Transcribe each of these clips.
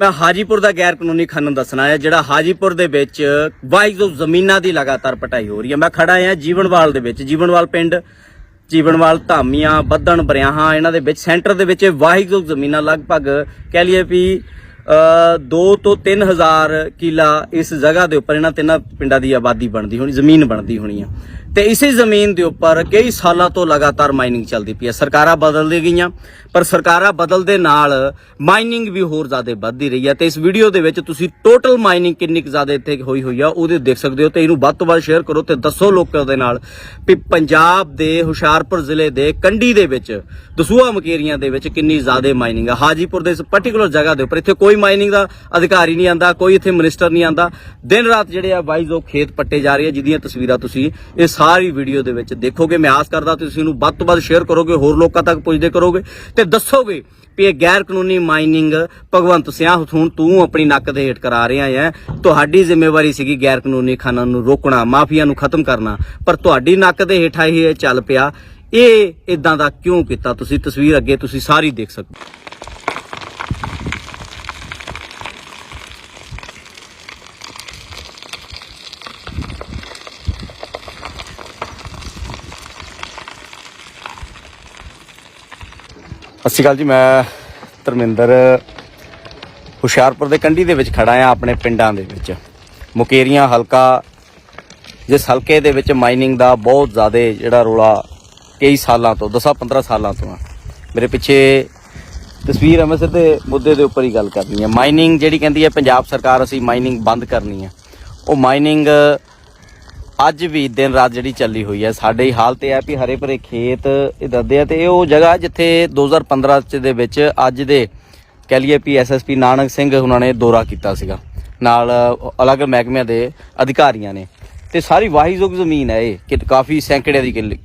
ਮੈਂ ਹਾਜੀਪੁਰ ਦਾ ਗੈਰ ਕਾਨੂੰਨੀ ਖਨਨ ਦੱਸਣਾ ਹੈ ਜਿਹੜਾ ਹਾਜੀਪੁਰ ਦੇ ਵਿੱਚ ਵਾਈਜ਼ ਆਫ ਜ਼ਮੀਨਾਂ ਦੀ ਲਗਾਤਾਰ ਪਟਾਈ ਹੋ ਰਹੀ ਹੈ। ਮੈਂ ਖੜਾ ਹਾਂ ਜੀਵਨਵਾਲ ਦੇ ਵਿੱਚ, ਜੀਵਨਵਾਲ ਪਿੰਡ, ਜੀਵਨਵਾਲ ਧਾਮੀਆਂ ਬੱਦਣ ਬਰਿਆਹਾਂ, ਇਹਨਾਂ ਦੇ ਵਿੱਚ, ਸੈਂਟਰ ਦੇ ਵਿੱਚ ਵਾਈਜ਼ ਆਫ ਜ਼ਮੀਨਾਂ ਲਗਭਗ ਕਹਿ ਲਈਏ ਵੀ 2 ਤੋਂ 3000 ਕਿਲਾ ਇਸ ਜਗ੍ਹਾ ਦੇ ਉੱਪਰ ਇਹਨਾਂ ਤਿੰਨਾਂ ਪਿੰਡਾਂ ਦੀ ਆਬਾਦੀ ਬਣਦੀ ਹੋਣੀ, ਜ਼ਮੀਨ ਬਣਦੀ ਹੋਣੀ ਆ। ਤੇ ਇਸੇ ਜ਼ਮੀਨ ਦੇ ਉੱਪਰ ਕਈ ਸਾਲਾਂ ਤੋਂ ਲਗਾਤਾਰ ਮਾਈਨਿੰਗ ਚੱਲਦੀ ਪਈ ਹੈ। ਸਰਕਾਰਾਂ ਬਦਲਦੀ ਗਈਆਂ, ਪਰ ਸਰਕਾਰਾਂ ਬਦਲਦੇ ਨਾਲ ਮਾਈਨਿੰਗ ਵੀ ਹੋਰ ਜ਼ਿਆਦਾ ਵੱਧਦੀ ਰਹੀ ਹੈ। ਤੇ ਇਸ ਵੀਡੀਓ ਦੇ ਵਿੱਚ ਤੁਸੀਂ ਟੋਟਲ ਮਾਈਨਿੰਗ ਕਿੰਨੀ ਕੁ ਜ਼ਿਆਦਾ ਇੱਥੇ ਹੋਈ ਹੋਈ ਆ, ਉਹਦੇ ਦੇਖ ਸਕਦੇ ਹੋ ਤੇ ਇਹਨੂੰ ਵੱਧ ਤੋਂ ਵੱਧ ਸ਼ੇਅਰ ਕਰੋ ਤੇ ਦੱਸੋ ਲੋਕਾਂ ਦੇ ਨਾਲ ਵੀ ਪੰਜਾਬ ਦੇ ਹੁਸ਼ਿਆਰਪੁਰ ਜ਼ਿਲ੍ਹੇ ਦੇ ਕੰਡੀ ਦੇ ਵਿੱਚ, ਦਸੂਹਾ ਮਕੇਰੀਆਂ ਦੇ ਵਿੱਚ ਕਿੰਨੀ ਜ਼ਿਆਦਾ ਮਾਈਨਿੰਗ ਆ। ਹਾਜੀਪੁਰ ਦੇ ਇਸ ਪਾਰਟਿਕੂਲਰ ਜਗ੍ਹਾ ਦੇ ਉੱਪਰ ਇੱਥੇ ਕੋਈ ਮਾਈਨਿੰਗ ਦਾ ਅਧਿਕਾਰੀ ਨਹੀਂ ਆਂਦਾ, ਕੋਈ ਇੱਥੇ ਮਿਨਿਸਟਰ ਨਹੀਂ ਆਂਦਾ। ਦਿਨ ਰਾਤ ਜਿਹੜੇ ਆ ਵਾਈਜ਼ ਉਹ ਖੇਤ ਪੱਟੇ ਜਾ ਰਹੇ ਆ, ਜਿਹਦੀਆਂ ਤਸਵੀਰਾਂ ਤੁਸੀਂ ਇਸ ਸਾਰੀ ਵੀਡੀਓ ਦੇ ਵਿੱਚ ਦੇਖੋਗੇ, ਮੈਂ ਆਸ ਕਰਦਾ ਤੁਸੀਂ ਇਹਨੂੰ ਵੱਧ ਤੋਂ ਵੱਧ ਸ਼ੇਅਰ ਕਰੋਗੇ, ਹੋਰ ਲੋਕਾਂ ਤੱਕ ਪੁੱਜਦੇ ਕਰੋਗੇ ਤੇ ਦੱਸੋਗੇ ਵੀ ਇਹ ਗੈਰ ਕਾਨੂੰਨੀ ਮਾਈਨਿੰਗ ਭਗਵੰਤ ਸਿਆਹ ਹੁਣ ਤੂੰ ਆਪਣੀ ਨੱਕ ਦੇ ਹੇਠ ਕਰਾ ਰਿਹਾ ਹੈ। ਤੁਹਾਡੀ ਜ਼ਿੰਮੇਵਾਰੀ ਸੀਗੀ ਗੈਰ ਕਾਨੂੰਨੀ ਖਾਨਾਂ ਨੂੰ ਰੋਕਣਾ, ਮਾਫੀਆ ਨੂੰ ਖਤਮ ਕਰਨਾ, ਪਰ ਤੁਹਾਡੀ ਨੱਕ ਦੇ ਹੇਠਾਂ ਹੀ ਇਹ ਚੱਲ ਪਿਆ। ਇਹ ਇਦਾਂ ਦਾ ਕਿਉਂ ਕੀਤਾ? ਤੁਸੀਂ ਤਸਵੀਰ ਅੱਗੇ ਤੁਸੀਂ ਸਾਰੀ ਦੇਖ ਸਕਦੇ ਸਤਿ ਸ਼੍ਰੀ ਅਕਾਲ ਜੀ, ਮੈਂ ਧਰਮਿੰਦਰ ਹੁਸ਼ਿਆਰਪੁਰ ਦੇ ਕੰਢੀ ਦੇ ਵਿੱਚ ਖੜਾ ਆ ਆਪਣੇ ਪਿੰਡਾਂ ਦੇ ਵਿੱਚ। ਮੁਕੇਰੀਆਂ ਹਲਕਾ, ਜਿਸ ਹਲਕੇ ਦੇ ਵਿੱਚ ਮਾਈਨਿੰਗ ਦਾ ਬਹੁਤ ਜ਼ਿਆਦਾ ਜਿਹੜਾ ਰੋਲਾ ਕਈ ਸਾਲਾਂ ਤੋਂ 10-15 ਸਾਲਾਂ ਤੋਂ ਆ। ਮੇਰੇ ਪਿੱਛੇ ਤਸਵੀਰ ਹੈ ਮੈਂ ਸਿੱਧੇ ਮੁੱਦੇ ਦੇ ਉੱਪਰ ਹੀ ਗੱਲ ਕਰਨੀ ਹੈ ਮਾਈਨਿੰਗ ਜਿਹੜੀ ਕਹਿੰਦੀ ਹੈ, ਪੰਜਾਬ ਸਰਕਾਰ ਅਸੀਂ ਮਾਈਨਿੰਗ ਬੰਦ ਕਰਨੀ ਹੈ ਉਹ ਮਾਈਨਿੰਗ ਅੱਜ ਵੀ ਦਿਨ ਰਾਤ ਜਿਹੜੀ ਚੱਲੀ ਹੋਈ ਹੈ, ਸਾਡੇ ਹੀ ਹਾਲਤ ਇਹ ਹੈ ਵੀ ਹਰੇ ਭਰੇ ਖੇਤ ਇਹ ਦੱਸਦੇ ਆ ਤੇ ਇਹ ਉਹ ਜਗ੍ਹਾ ਜਿੱਥੇ 2015 ਚ ਦੇ ਵਿੱਚ ਅੱਜ ਦੇ ਕਹਿ ਲਈਏ ਵੀ ਐਸਐਸਪੀ ਨਾਨਕ ਸਿੰਘ ਉਹਨਾਂ ਨੇ ਦੌਰਾ ਕੀਤਾ ਸੀਗਾ। ਨਾਲ ਅਲੱਗ ਮਹਿਕਮਿਆਂ ਦੇ ਅਧਿਕਾਰੀਆਂ ਨੇ। ਤੇ ਸਾਰੀ ਵਾਹੀਯੋਗ ਜ਼ਮੀਨ ਹੈ ਇਹ, ਕਿ ਕਾਫੀ ਸੈਂਕੜੇ ਦੀ ਕਿੱਲ-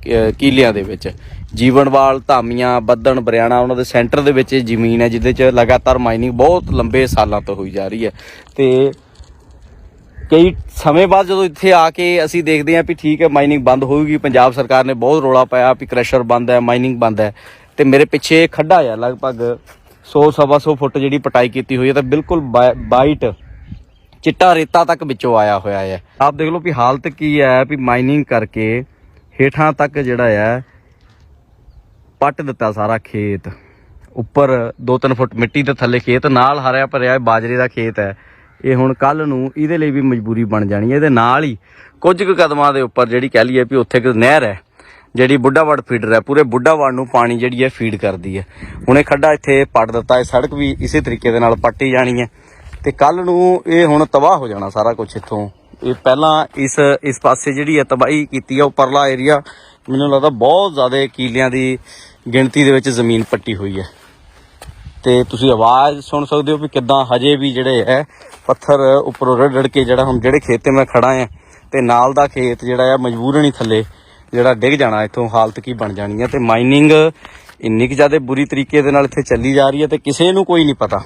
ਅਹ ਦੇ ਵਿੱਚ। ਜੀਵਨਵਾਲ, ਧਾਮੀਆਂ, ਬੱਦਣ, ਬਰਿਆਣਾ, ਉਹਨਾਂ ਦੇ ਸੈਂਟਰ ਦੇ ਵਿੱਚ ਇਹ ਜ਼ਮੀਨ ਹੈ, ਜਿਹਦੇ ਚ ਲਗਾਤਾਰ ਮਾਈਨਿੰਗ ਬਹੁਤ ਲੰਬੇ ਸਾਲਾਂ ਤੋਂ ਹੋਈ ਜਾ ਰਹੀ ਹੈ। ਤੇ ਕਈ ਸਮੇਂ ਬਾਅਦ ਜਦੋਂ ਇੱਥੇ ਆ ਕੇ ਅਸੀਂ ਦੇਖਦੇ ਹਾਂ ਵੀ ਠੀਕ ਹੈ ਮਾਈਨਿੰਗ ਬੰਦ ਹੋਊਗੀ। ਪੰਜਾਬ ਸਰਕਾਰ ਨੇ ਬਹੁਤ ਰੋਲਾ ਪਾਇਆ ਵੀ ਕ੍ਰੈਸ਼ਰ ਬੰਦ ਹੈ ਮਾਈਨਿੰਗ ਬੰਦ ਹੈ। ਤੇ ਮੇਰੇ ਪਿੱਛੇ ਖੱਡਾ ਆ, ਲਗਭਗ 100 ਸਵਾ 100 ਫੁੱਟ ਜਿਹੜੀ ਪਟਾਈ ਕੀਤੀ ਹੋਈ ਹੈ ਤਾਂ ਬਿਲਕੁਲ ਬਾਈਟ ਚਿੱਟਾ ਰੇਤਾ ਤੱਕ ਵਿੱਚੋਂ ਆਇਆ ਹੋਇਆ ਹੈ। ਆਪ ਦੇਖ ਲਓ ਵੀ ਹਾਲਤ ਕੀ ਹੈ ਵੀ ਮਾਈਨਿੰਗ ਕਰਕੇ ਹੇਠਾਂ ਤੱਕ ਜਿਹੜਾ ਹੈ, ਪੱਟ ਦਿੱਤਾ ਸਾਰਾ ਖੇਤ। ਉੱਪਰ 2-3 ਫੁੱਟ ਮਿੱਟੀ ਦੇ ਥੱਲੇ ਖੇਤ, ਨਾਲ ਹਰਿਆ ਭਰਿਆ ਬਾਜਰੇ ਦਾ ਖੇਤ ਹੈ। ਇਹ ਹੁਣ ਕੱਲ ਨੂੰ ਇਹਦੇ ਲਈ ਵੀ ਮਜਬੂਰੀ ਬਣ ਜਾਣੀ ਹੈ। ਇਹਦੇ ਨਾਲ ਹੀ ਕੁਝ ਕੁ ਕਦਮਾਂ ਦੇ ਉੱਪਰ ਜਿਹੜੀ ਕਹਿ ਲਈਏ ਵੀ ਉੱਥੇ ਇੱਕ ਨਹਿਰ ਹੈ, ਜਿਹੜੀ ਬੁੱਢਾਵੜ ਫੀਡਰ ਹੈ, ਪੂਰੇ ਬੁੱਢਾਵੜ ਨੂੰ ਪਾਣੀ ਜਿਹੜੀ ਹੈ ਫੀਡ ਕਰਦੀ ਹੈ। ਹੁਣ ਇਹ ਖੱਡਾ ਇੱਥੇ ਪੱਟ ਦਿੱਤਾ ਹੈ ਸੜਕ ਵੀ ਇਸੇ ਤਰੀਕੇ ਦੇ ਨਾਲ ਪੱਟੀ ਜਾਣੀ ਹੈ। ਤੇ ਕੱਲ ਨੂੰ ਇਹ ਹੁਣ ਤਬਾਹ ਹੋ ਜਾਣਾ ਸਾਰਾ ਕੁਝ ਇੱਥੋਂ। ਇਹ ਪਹਿਲਾਂ ਇਸ ਇਸ ਪਾਸੇ ਜਿਹੜੀ ਹੈ ਤਬਾਹੀ ਕੀਤੀ ਹੈ, ਉੱਪਰਲਾ ਏਰੀਆ ਮੈਨੂੰ ਲੱਗਦਾ ਬਹੁਤ ਜ਼ਿਆਦਾ ਕੀਲਿਆਂ ਦੀ ਗਿਣਤੀ ਦੇ ਵਿੱਚ ਜ਼ਮੀਨ ਪੱਟੀ ਹੋਈ ਹੈ। ਤੇ ਤੁਸੀਂ ਆਵਾਜ਼ ਸੁਣ ਸਕਦੇ ਹੋ ਵੀ ਕਿਦਾਂ ਹਜੇ ਵੀ ਜਿਹੜੇ ਹੈ, ਪੱਥਰ ਉੱਪਰੋਂ ਰੜ ਰੜ ਕੇ ਜਿਹੜਾ ਹੁਣ ਜਿਹੜੇ ਖੇਤ ਤੇ ਮੈਂ ਖੜਾ ਆ ਤੇ ਨਾਲ ਦਾ ਖੇਤ ਜਿਹੜਾ ਆ ਮਜਬੂਰਨ ਹੀ ਥੱਲੇ ਜਿਹੜਾ ਡਿੱਗ ਜਾਣਾ, ਇੱਥੋਂ ਹਾਲਤ ਕੀ ਬਣ ਜਾਣੀ ਹੈ ਤੇ ਮਾਈਨਿੰਗ ਇੰਨੀ ਕਿ ਜ਼ਿਆਦਾ ਬੁਰੀ ਤਰੀਕੇ ਦੇ ਨਾਲ ਇੱਥੇ ਚੱਲੀ ਜਾ ਰਹੀ ਹੈ ਤੇ ਕਿਸੇ ਨੂੰ ਕੋਈ ਨਹੀਂ ਪਤਾ।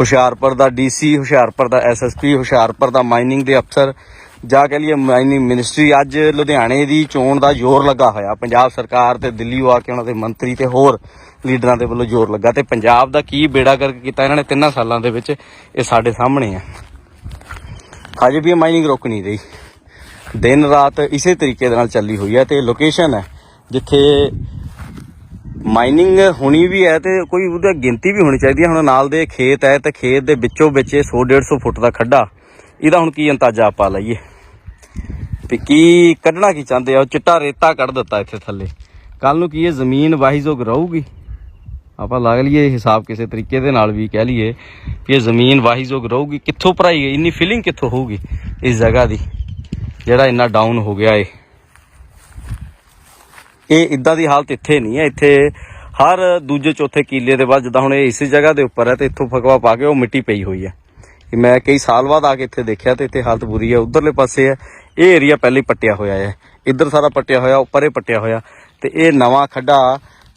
ਹੁਸ਼ਿਆਰਪੁਰ ਦਾ ਡੀਸੀ ਹੁਸ਼ਿਆਰਪੁਰ ਦਾ ਐਸਐਸਪੀ ਹੁਸ਼ਿਆਰਪੁਰ ਦਾ ਮਾਈਨਿੰਗ ਦੇ ਅਫਸਰ ਜਾਂ ਕਹ ਲਈਏ ਮਾਈਨਿੰਗ ਮਿਨਿਸਟਰੀ ਅੱਜ ਲੁਧਿਆਣੇ ਦੀ ਚੋਣ ਦਾ ਜ਼ੋਰ ਲੱਗਾ ਹੋਇਆ। ਪੰਜਾਬ ਸਰਕਾਰ ਤੇ ਦਿੱਲੀ ਆ ਕੇ ਉਹਨਾਂ ਦੇ ਮੰਤਰੀ ਤੇ ਹੋਰ ਲੀਡਰਾਂ ਦੇ ਵੱਲੋਂ ਜ਼ੋਰ ਲੱਗਾ ਤੇ ਪੰਜਾਬ ਦਾ ਕੀ ਬੇੜਾ ਕਰਕੇ ਕੀਤਾ ਇਹਨਾਂ ਨੇ ਤਿੰਨਾਂ ਸਾਲਾਂ ਦੇ ਵਿੱਚ, ਇਹ ਸਾਡੇ ਸਾਹਮਣੇ ਆ। ਹਜੇ ਵੀ ਮਾਈਨਿੰਗ ਰੁਕ ਨਹੀਂ ਰਹੀ। ਦਿਨ ਰਾਤ ਇਸੇ ਤਰੀਕੇ ਦੇ ਨਾਲ ਚੱਲੀ ਹੋਈ ਹੈ ਤੇ ਲੋਕੇਸ਼ਨ ਹੈ, ਜਿੱਥੇ ਮਾਈਨਿੰਗ ਹੋਣੀ ਵੀ ਹੈ ਤੇ ਕੋਈ ਉਹਦਾ ਗਿਣਤੀ ਵੀ ਹੋਣੀ ਚਾਹੀਦੀ ਹੈ ਹੁਣ ਨਾਲ ਦੇ ਖੇਤ ਹੈ ਤੇ ਖੇਤ ਦੇ ਵਿੱਚੋਂ ਵਿੱਚ ਇਹ 100 150 ਫੁੱਟ ਦਾ ਖੱਡਾ। ਇਹਦਾ ਹੁਣ ਕੀ ਅੰਦਾਜ਼ਾ ਆਪਾਂ ਲਈਏ? ਵੀ ਕੀ ਕੱਢਣਾ ਕੀ ਚਾਹੁੰਦੇ ਆ? ਉਹ ਚਿੱਟਾ ਰੇਤਾ ਕੱਢ ਦਿੱਤਾ ਇੱਥੇ ਥੱਲੇ। ਕੱਲ ਨੂੰ ਕੀ ਇਹ ਜ਼ਮੀਨ ਵਾਹੀਯੋਗ ਰਹੂਗੀ? ਆਪਾਂ ਲਾ ਲਈਏ ਹਿਸਾਬ ਕਿਸੇ ਤਰੀਕੇ ਦੇ ਨਾਲ ਵੀ ਕਹਿ ਲਈਏ ਕਿ ਇਹ ਜ਼ਮੀਨ ਵਾਹੀਯੋਗ ਰਹੂਗੀ। ਕਿੱਥੋਂ ਭਰਾਈ ਗਈ? ਇੰਨੀ ਫੀਲਿੰਗ ਕਿੱਥੋਂ ਹੋਊਗੀ ਇਸ ਜਗ੍ਹਾ ਦੀ, ਜਿਹੜਾ ਇੰਨਾ ਡਾਊਨ ਹੋ ਗਿਆ ਏ ਇਹ ਇਦਾਂ ਦੀ ਹਾਲਤ ਇੱਥੇ ਨਹੀਂ ਹੈ। ਇੱਥੇ ਹਰ ਦੂਜੇ ਚੌਥੇ ਕੀਲੇ ਦੇ ਬਾਅਦ ਜਿੱਦਾਂ ਹੁਣ ਇਹ ਇਸੇ ਜਗ੍ਹਾ ਦੇ ਉੱਪਰ ਹੈ ਤੇ ਇੱਥੋਂ ਫਕਵਾ ਪਾ ਕੇ ਉਹ ਮਿੱਟੀ ਪਈ ਹੋਈ ਹੈ। ਇਹ ਮੈਂ ਕਈ ਸਾਲ ਬਾਅਦ ਆ ਕੇ ਇੱਥੇ ਦੇਖਿਆ ਤੇ ਇੱਥੇ ਹਾਲਤ ਬੁਰੀ ਹੈ। ਉਧਰਲੇ ਪਾਸੇ ਹੈ। ਇਹ ਏਰੀਆ ਪਹਿਲੇ ਪੱਟਿਆ ਹੋਇਆ ਹੈ। ਇੱਧਰ ਸਾਰਾ ਪੱਟਿਆ ਹੋਇਆ, ਉੱਪਰ ਇਹ ਪੱਟਿਆ ਹੋਇਆ। ਤੇ ਇਹ ਨਵਾਂ ਖੱਡਾ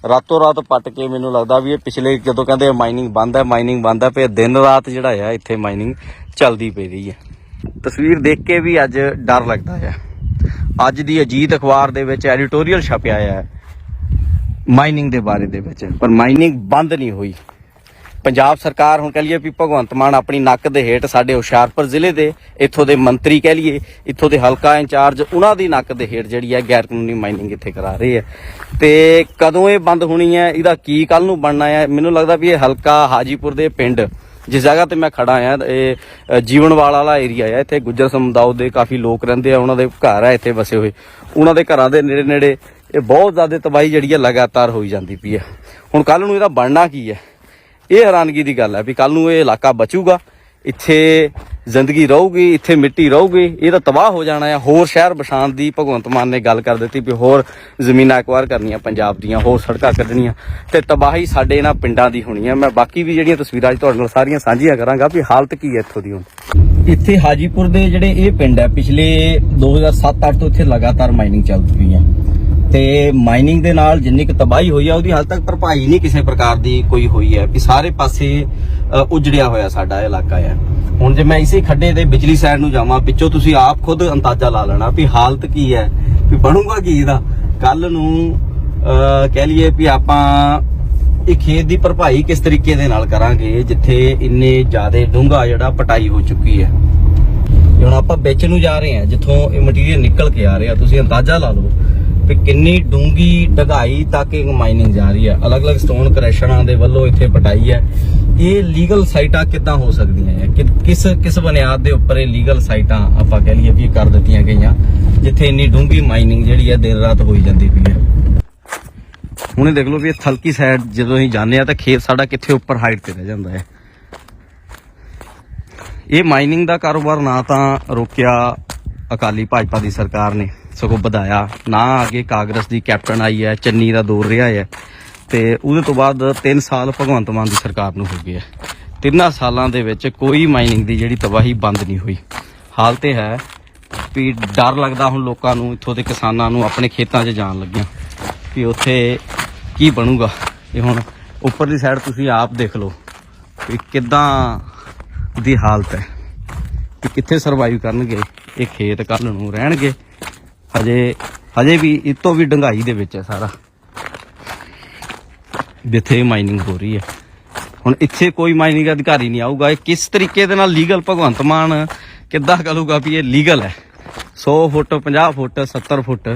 ਰਾਤੋਂ ਰਾਤ ਪੱਟ ਕੇ ਮੈਨੂੰ ਲੱਗਦਾ ਵੀ ਇਹ ਪਿਛਲੇ ਜਦੋਂ ਕਹਿੰਦੇ ਮਾਈਨਿੰਗ ਬੰਦ ਹੈ ਮਾਈਨਿੰਗ ਬੰਦ ਹੈ ਪਿਆ ਦਿਨ ਰਾਤ ਜਿਹੜਾ ਆ, ਇੱਥੇ ਮਾਈਨਿੰਗ ਚੱਲਦੀ ਪਈ ਰਹੀ ਹੈ। ਤਸਵੀਰ ਦੇਖ ਕੇ ਵੀ ਅੱਜ ਡਰ ਲੱਗਦਾ ਹੈ ਅੱਜ ਦੀ ਅਜੀਤ ਅਖਬਾਰ ਦੇ ਵਿੱਚ ਐਡੀਟੋਰੀਅਲ ਛਪਿਆ ਹੈ ਮਾਈਨਿੰਗ ਦੇ ਬਾਰੇ ਦੇ ਵਿੱਚ, ਪਰ ਮਾਈਨਿੰਗ ਬੰਦ ਨਹੀਂ ਹੋਈ। ਪੰਜਾਬ ਸਰਕਾਰ ਹੁਣ ਕਹ ਲਈਏ ਵੀ ਭਗਵੰਤ ਮਾਨ ਆਪਣੀ ਨੱਕ ਦੇ ਹੇਠ ਸਾਡੇ ਹੁਸ਼ਿਆਰਪੁਰ ਜ਼ਿਲ੍ਹੇ ਦੇ ਇੱਥੋਂ ਦੇ ਮੰਤਰੀ ਕਹ ਲਈਏ ਇੱਥੋਂ ਦੇ ਹਲਕਾ ਇੰਚਾਰਜ ਉਹਨਾਂ ਦੀ ਨੱਕ ਦੇ ਹੇਠ ਜਿਹੜੀ ਹੈ ਗੈਰ ਕਾਨੂੰਨੀ ਮਾਈਨਿੰਗ ਇੱਥੇ ਕਰਾ ਰਹੀ ਹੈ। ਤੇ ਕਦੋਂ ਇਹ ਬੰਦ ਹੋਣੀ ਹੈ ਇਹਦਾ ਕੀ ਕੱਲ ਨੂੰ ਬਣਨਾ ਹੈ? ਮੈਨੂੰ ਲੱਗਦਾ ਵੀ ਇਹ ਹਲਕਾ ਹਾਜੀਪੁਰ ਦੇ ਪਿੰਡ ਜਿਸ ਜਗ੍ਹਾ ਤੇ ਮੈਂ ਖੜਾ ਆ ਇਹ ਅ, ਜੀਵਨਵਾਲ ਵਾਲਾ ਏਰੀਆ ਆ ਇੱਥੇ ਗੁੱਜਰ ਸਮੁਦਾਇ ਦੇ ਕਾਫੀ ਲੋਕ ਰਹਿੰਦੇ ਆ ਉਹਨਾਂ ਦੇ ਘਰ ਆ ਇੱਥੇ ਵਸੇ ਹੋਏ। ਉਹਨਾਂ ਦੇ ਘਰਾਂ ਦੇ ਨੇੜੇ ਨੇੜੇ ਇਹ ਬਹੁਤ ਜ਼ਿਆਦਾ ਤਬਾਹੀ ਜਿਹੜੀ ਆ ਲਗਾਤਾਰ ਹੋਈ ਜਾਂਦੀ ਪਈ ਆ ਹੁਣ ਕੱਲ ਨੂੰ ਇਹਦਾ ਬਣਨਾ ਕੀ ਹੈ? ਇਹ ਹੈਰਾਨਗੀ ਦੀ ਗੱਲ ਹੈ ਵੀ ਕੱਲ ਨੂੰ ਇਹ ਇਲਾਕਾ ਬਚੂਗਾ, ਇੱਥੇ ਜ਼ਿੰਦਗੀ ਰਹੂਗੀ, ਇੱਥੇ ਮਿੱਟੀ ਰਹੂਗੀ, ਇਹ ਤਾਂ ਤਬਾਹ ਹੋ ਜਾਣਾ ਹੈ। ਹੋਰ ਸ਼ਹਿਰ ਬਸ਼ਾਨ ਦੀ ਭਗਵੰਤ ਮਾਨ ਨੇ ਗੱਲ ਕਰ ਦਿੱਤੀ ਵੀ ਹੋਰ ਜ਼ਮੀਨਾਂ ਐਕਵਾਇਰ ਕਰਨੀਆਂ ਪੰਜਾਬ ਦੀਆਂ, ਹੋਰ ਸੜਕਾਂ ਕੱਢਣੀਆਂ ਤੇ ਤਬਾਹੀ ਸਾਡੇ ਇਹਨਾਂ ਪਿੰਡਾਂ ਦੀ ਹੋਣੀ ਹੈ। ਮੈਂ ਬਾਕੀ ਵੀ ਜਿਹੜੀਆਂ ਤਸਵੀਰਾਂ ਅੱਜ ਤੁਹਾਡੇ ਨਾਲ ਸਾਰੀਆਂ ਸਾਂਝੀਆਂ ਕਰਾਂਗਾ ਵੀ ਹਾਲਤ ਕੀ ਹੈ ਇੱਥੋਂ ਦੀ ਹੁਣ। ਇੱਥੇ ਹਾਜੀਪੁਰ ਦੇ ਜਿਹੜੇ ਇਹ ਪਿੰਡ ਹੈ, ਪਿਛਲੇ 2007-8 ਤੋਂ ਇੱਥੇ ਲਗਾਤਾਰ ਮਾਈਨਿੰਗ ਚੱਲ ਪਈ ਹੈ। ਤੇ ਮਾਈਨਿੰਗ ਦੇ ਨਾਲ ਜਿੰਨੀ ਕੁ ਤਬਾਹੀ ਹੋਈ ਆ, ਉਹਦੀ ਹਾਲ ਤੱਕ ਭਰਪਾਈ ਨਹੀਂ ਕਿਸੇ ਪ੍ਰਕਾਰ ਦੀ ਕੋਈ ਹੋਈ ਹੈ, ਵੀ ਸਾਰੇ ਪਾਸੇ ਉਜੜਿਆ ਹੋਇਆ ਸਾਡਾ ਇਲਾਕਾ ਹੈ। ਹੁਣ ਜੇ ਮੈਂ ਇਸੇ ਖੱਡੇ ਦੇ ਬਿਜਲੀ ਸਾਈਡ ਨੂੰ ਜਾਵਾਂ, ਪਿੱਛੋਂ ਤੁਸੀਂ ਆਪ ਖੁਦ ਅੰਦਾਜ਼ਾ ਲਾ ਲੈਣਾ ਵੀ ਹਾਲਤ ਕੀ ਹੈ, ਵੀ ਬਣੂਗਾ ਕੀ ਇਹਦਾ? ਕੱਲ ਨੂੰ ਕਹਿ ਲਈਏ ਵੀ ਆਪਾਂ ਇਹ ਖੇਤ ਦੀ ਭਰਪਾਈ ਕਿਸ ਤਰੀਕੇ ਦੇ ਨਾਲ ਕਰਾਂਗੇ, ਜਿੱਥੇ ਇੰਨੇ ਜ਼ਿਆਦਾ ਡੂੰਘਾ ਜਿਹੜਾ ਪਟਾਈ ਹੋ ਚੁੱਕੀ ਹੈ। ਹੁਣ ਆਪਾਂ ਵਿੱਚ ਨੂੰ ਜਾ ਰਹੇ ਹਾਂ, ਜਿੱਥੋਂ ਇਹ ਮਟੀਰੀਅਲ ਨਿਕਲ ਕੇ ਆ ਰਿਹਾ, ਤੁਸੀਂ ਅੰਦਾਜ਼ਾ ਲਾ ਲਓ। ਵੀ ਕਿੰਨੀ ਡੂੰਗੀ ਢਗਾਈ ਤੱਕ ਇਹ ਮਾਈਨਿੰਗ ਜਾ ਰਹੀ ਹੈ। ਅਲੱਗ-ਅਲੱਗ ਸਟੋਨ ਕ੍ਰੈਸ਼ਰਾਂ ਦੇ ਵੱਲੋਂ ਇੱਥੇ ਪਟਾਈ ਹੈ। ਇਹ ਲੀਗਲ ਸਾਈਟਾਂ ਕਿੱਦਾਂ ਹੋ ਸਕਦੀਆਂ ਹੈ? ਕਿਸ ਕਿਸ ਬੁਨਿਆਦ ਦੇ ਉੱਪਰ ਇਹ ਲੀਗਲ ਸਾਈਟਾਂ ਆਪਾਂ ਕਹਿ ਲਈਏ ਵੀ ਕਰ ਦਿੱਤੀਆਂ ਗਈਆਂ, ਜਿੱਥੇ ਇੰਨੀ ਡੂੰਗੀ ਮਾਈਨਿੰਗ ਜਿਹੜੀ ਹੈ ਦਿਨ ਰਾਤ ਹੋਈ ਜਾਂਦੀ ਪਈ ਹੈ। ਹੁਣ ਇਹ ਦੇਖ ਲਓ ਵੀ ਇਹ ਥਲਕੀ ਸਾਈਡ ਜਦੋਂ ਅਸੀਂ ਜਾਂਦੇ ਆ ਤਾਂ ਖੇਤ ਸਾਡਾ ਕਿੱਥੇ ਉੱਪਰ ਹਾਈਟ ਤੇ ਰਹਿ ਜਾਂਦਾ ਹੈ। ਇਹ ਮਾਈਨਿੰਗ ਦਾ ਕਾਰੋਬਾਰ ਨਾ ਤਾਂ ਰੋਕਿਆ ਅਕਾਲੀ ਭਾਜਪਾ ਦੀ ਸਰਕਾਰ ਨੇ। ਸਗੋਂ ਵਧਾਇਆ। ਨਾ ਅੱਗੇ ਕਾਂਗਰਸ ਦੀ ਕੈਪਟਨ ਆਈ ਹੈ, ਚੰਨੀ ਦਾ ਦੌਰ ਰਿਹਾ ਹੈ ਤੇ ਉਹਦੇ ਤੋਂ ਬਾਅਦ 3 ਸਾਲ ਭਗਵੰਤ ਮਾਨ ਦੀ ਸਰਕਾਰ ਨੂੰ ਹੋ ਗਏ ਹੈ। ਤਿੰਨਾਂ ਸਾਲਾਂ ਦੇ ਵਿੱਚ ਕੋਈ ਮਾਈਨਿੰਗ ਦੀ ਜਿਹੜੀ ਤਬਾਹੀ ਬੰਦ ਨਹੀਂ ਹੋਈ। ਹਾਲ ਤੇ ਹੈ ਵੀ ਡਰ ਲੱਗਦਾ ਹੁਣ ਲੋਕਾਂ ਨੂੰ, ਇੱਥੋਂ ਦੇ ਕਿਸਾਨਾਂ ਨੂੰ, ਆਪਣੇ ਖੇਤਾਂ 'ਚ ਜਾਣ ਲੱਗਿਆ ਕਿ ਉੱਥੇ ਕੀ ਬਣੂਗਾ। ਇਹ ਹੁਣ ਉੱਪਰਲੀ ਸਾਈਡ ਤੁਸੀਂ ਆਪ ਦੇਖ ਲਓ ਵੀ ਕਿੱਦਾਂ ਦੀ ਹਾਲਤ ਹੈ। ਕਿ ਕਿੱਥੇ ਸਰਵਾਈਵ ਕਰਨਗੇ, ਇਹ ਖੇਤ ਕੱਲ ਨੂੰ ਰਹਿਣਗੇ। ਹਜੇ ਹਜੇ ਵੀ, ਇਹ ਤੋਂ ਵੀ ਡੰਗਾਈ ਦੇ ਵਿੱਚ ਹੈ ਸਾਰਾ। ਜਿੱਥੇ ਮਾਈਨਿੰਗ ਹੋ ਰਹੀ ਹੈ। ਹੁਣ ਇੱਥੇ ਕੋਈ ਮਾਈਨਿੰਗ ਅਧਿਕਾਰੀ ਨਹੀਂ ਆਊਗਾ। ਇਹ ਕਿਸ ਤਰੀਕੇ ਦੇ ਨਾਲ ਲੀਗਲ ਭਗਵੰਤ ਮਾਨ ਕਿੱਦਾਂ ਕਰੂਗਾ ਵੀ ਇਹ ਲੀਗਲ ਹੈ? 100 ਫੁੱਟ 50 ਫੁੱਟ 70 ਫੁੱਟ,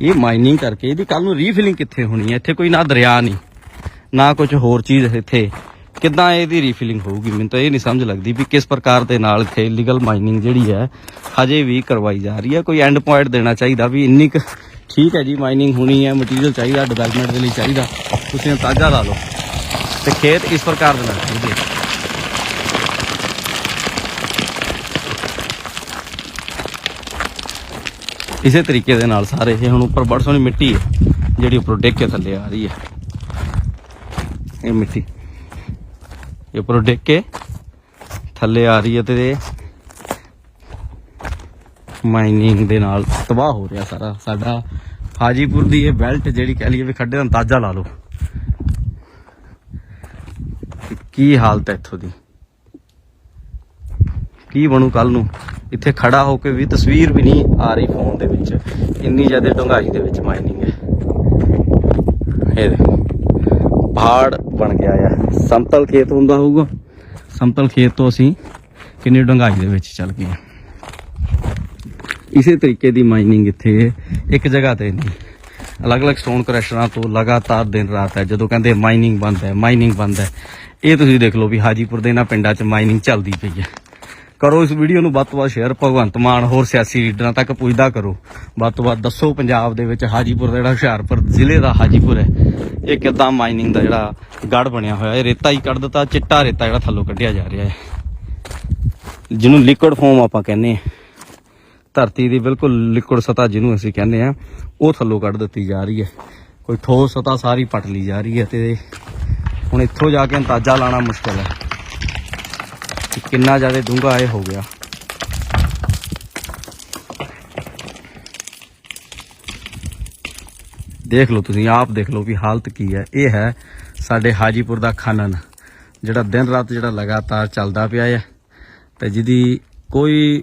ਇਹ ਮਾਈਨਿੰਗ ਕਰਕੇ ਇਹਦੀ ਕੱਲ ਨੂੰ ਰੀਫਿਲਿੰਗ ਕਿੱਥੇ ਹੋਣੀ ਹੈ? ਇੱਥੇ ਕੋਈ ਨਾ ਦਰਿਆ ਨਹੀਂ, ਨਾ ਕੁਝ ਹੋਰ ਚੀਜ਼ ਇੱਥੇ। ਕਿੱਦਾਂ ਇਹਦੀ ਰੀਫਿਲਿੰਗ ਹੋਊਗੀ? ਮੈਨੂੰ ਤਾਂ ਇਹ ਨਹੀਂ ਸਮਝ ਲੱਗਦੀ ਵੀ ਕਿਸ ਪ੍ਰਕਾਰ ਦੇ ਨਾਲ ਇੱਥੇ ਲੀਗਲ ਮਾਈਨਿੰਗ ਜਿਹੜੀ ਹੈ, ਹਜੇ ਵੀ ਕਰਵਾਈ ਜਾ ਰਹੀ ਹੈ। ਕੋਈ ਐਂਡ ਪੁਆਇੰਟ ਦੇਣਾ ਚਾਹੀਦਾ ਵੀ ਇੰਨੀ ਕੁ ਠੀਕ ਹੈ ਜੀ ਮਾਈਨਿੰਗ ਹੋਣੀ ਹੈ ਮਟੀਰੀਅਲ ਚਾਹੀਦਾ ਡਿਵੈਲਪਮੈਂਟ ਦੇ ਲਈ ਚਾਹੀਦਾ। ਤੁਸੀਂ ਅੰਦਾਜ਼ਾ ਲਾ ਲਓ। ਤੇ ਖੇਤ ਇਸ ਪ੍ਰਕਾਰ ਦੇ ਨਾਲ ਚਾਹੀਦੇ ਇਸੇ ਤਰੀਕੇ ਦੇ ਨਾਲ ਸਾਰੇ ਇਹ ਹੁਣ ਉੱਪਰ ਬੜੀ ਸੋਹਣੀ ਮਿੱਟੀ ਹੈ, ਜਿਹੜੀ ਉੱਪਰੋਂ ਡਿੱਗ ਕੇ ਥੱਲੇ ਆ ਰਹੀ ਹੈ। ਇਹ ਮਿੱਟੀ। ਇਹ ਉੱਪਰੋਂ ਡਿੱਗ ਕੇ ਥੱਲੇ ਆ ਰਹੀ ਹੈ ਤੇ ਮਾਈਨਿੰਗ ਦੇ ਨਾਲ ਤਬਾਹ ਹੋ ਰਿਹਾ ਸਾਰਾ। ਸਾਡਾ ਹਾਜੀਪੁਰ ਦੀ ਇਹ ਬੈਲਟ ਜਿਹੜੀ ਕਹਿ ਲਈਏ ਵੀ ਖੱਡੇ ਦਾ ਅੰਦਾਜ਼ਾ ਲਾ ਲਓ। ਕੀ ਹਾਲਤ ਹੈ ਇੱਥੋਂ ਦੀ? ਕੀ ਬਣੂ ਕੱਲ ਨੂੰ? ਇੱਥੇ ਖੜਾ ਹੋ ਕੇ ਵੀ ਤਸਵੀਰ ਵੀ ਨਹੀਂ ਆ ਰਹੀ ਫੋਨ ਦੇ ਵਿੱਚ। ਇੰਨੀ ਜ਼ਿਆਦਾ ਡੂੰਘਾਈ ਦੇ ਵਿੱਚ ਮਾਈਨਿੰਗ ਹੈ। ਇਹ ਦੇਖੋ। ਪਹਾੜ ਬਣ ਗਿਆ ਆ। ਸਮਤਲ ਖੇਤ ਹੁੰਦਾ ਹੋਊਗਾ। ਸਮਤਲ ਖੇਤ ਤੋਂ ਅਸੀਂ ਕਿੰਨੀ ਡੂੰਘਾਈ ਦੇ ਵਿੱਚ ਚੱਲ ਗਏ ਇਸੇ ਤਰੀਕੇ ਦੀ ਮਾਈਨਿੰਗ ਇੱਥੇ ਇੱਕ ਜਗ੍ਹਾ ਤੇ ਨਹੀਂ। ਅਲੱਗ-ਅਲੱਗ ਸਟੋਨ ਕ੍ਰੈਸ਼ਰਾਂ ਤੋਂ ਲਗਾਤਾਰ ਦਿਨ ਰਾਤ ਹੈ। ਜਦੋਂ ਕਹਿੰਦੇ ਮਾਈਨਿੰਗ ਬੰਦ ਹੈ ਮਾਈਨਿੰਗ ਬੰਦ ਹੈ, ਇਹ ਤੁਸੀਂ ਦੇਖ ਲਓ ਵੀ ਹਾਜੀਪੁਰ ਦੇ ਇਹਨਾਂ ਪਿੰਡਾਂ 'ਚ ਮਾਈਨਿੰਗ ਚੱਲਦੀ ਪਈ ਹੈ। ਕਰੋ ਇਸ ਵੀਡੀਓ ਨੂੰ ਵੱਧ ਤੋਂ ਵੱਧ ਸ਼ੇਅਰ ਭਗਵੰਤ ਮਾਨ ਹੋਰ ਸਿਆਸੀ ਲੀਡਰਾਂ ਤੱਕ ਪੁੱਜਦਾ ਕਰੋ। ਵੱਧ ਤੋਂ ਵੱਧ ਦੱਸੋ ਪੰਜਾਬ ਦੇ ਵਿੱਚ ਹਾਜੀਪੁਰ ਦਾ ਜਿਹੜਾ ਹੁਸ਼ਿਆਰਪੁਰ ਜ਼ਿਲ੍ਹੇ ਦਾ ਹਾਜੀਪੁਰ ਹੈ। ਇਹ ਕਿੱਦਾਂ ਮਾਈਨਿੰਗ ਦਾ ਜਿਹੜਾ ਗੜ ਬਣਿਆ ਹੋਇਆ, ਇਹ ਰੇਤਾ ਹੀ ਕੱਢ ਦਿੱਤਾ ਚਿੱਟਾ ਰੇਤਾ ਜਿਹੜਾ ਥੱਲੋਂ ਕੱਢਿਆ ਜਾ ਰਿਹਾ ਹੈ। ਜਿਹਨੂੰ ਲਿਕੁਇਡ ਫੋਮ ਆਪਾਂ ਕਹਿੰਦੇ ਆ ਧਰਤੀ ਦੀ ਬਿਲਕੁਲ ਲਿਕੁਇਡ ਸਤਾ ਜਿਹਨੂੰ ਅਸੀਂ ਕਹਿੰਦੇ ਆ ਉਹ ਥੱਲੋਂ ਕੱਢ ਦਿੱਤੀ ਜਾ ਰਹੀ ਹੈ। ਕੋਈ ਠੋਸ ਸਤਾ ਸਾਰੀ ਪਟ ਲਈ ਜਾ ਰਹੀ ਹੈ ਤੇ ਹੁਣ ਇੱਥੋਂ ਜਾ ਕੇ ਅੰਦਾਜ਼ਾ ਲਾਣਾ ਮੁਸ਼ਕਲ ਹੈ ਕਿ ਕਿੰਨਾ ਜ਼ਿਆਦਾ ਡੂੰਘਾ ਇਹ ਹੋ ਗਿਆ। ਦੇਖ ਲਓ ਤੁਸੀਂ, ਆਪ ਦੇਖ ਲਓ ਵੀ ਹਾਲਤ ਕੀ ਹੈ। ਇਹ ਹੈ ਸਾਡੇ ਹਾਜੀਪੁਰ ਦਾ ਖਾਨਨ, ਜਿਹੜਾ ਦਿਨ ਰਾਤ ਜਿਹੜਾ ਲਗਾਤਾਰ ਚੱਲਦਾ ਪਿਆ ਹੈ ਤੇ ਜਿਹਦੀ ਕੋਈ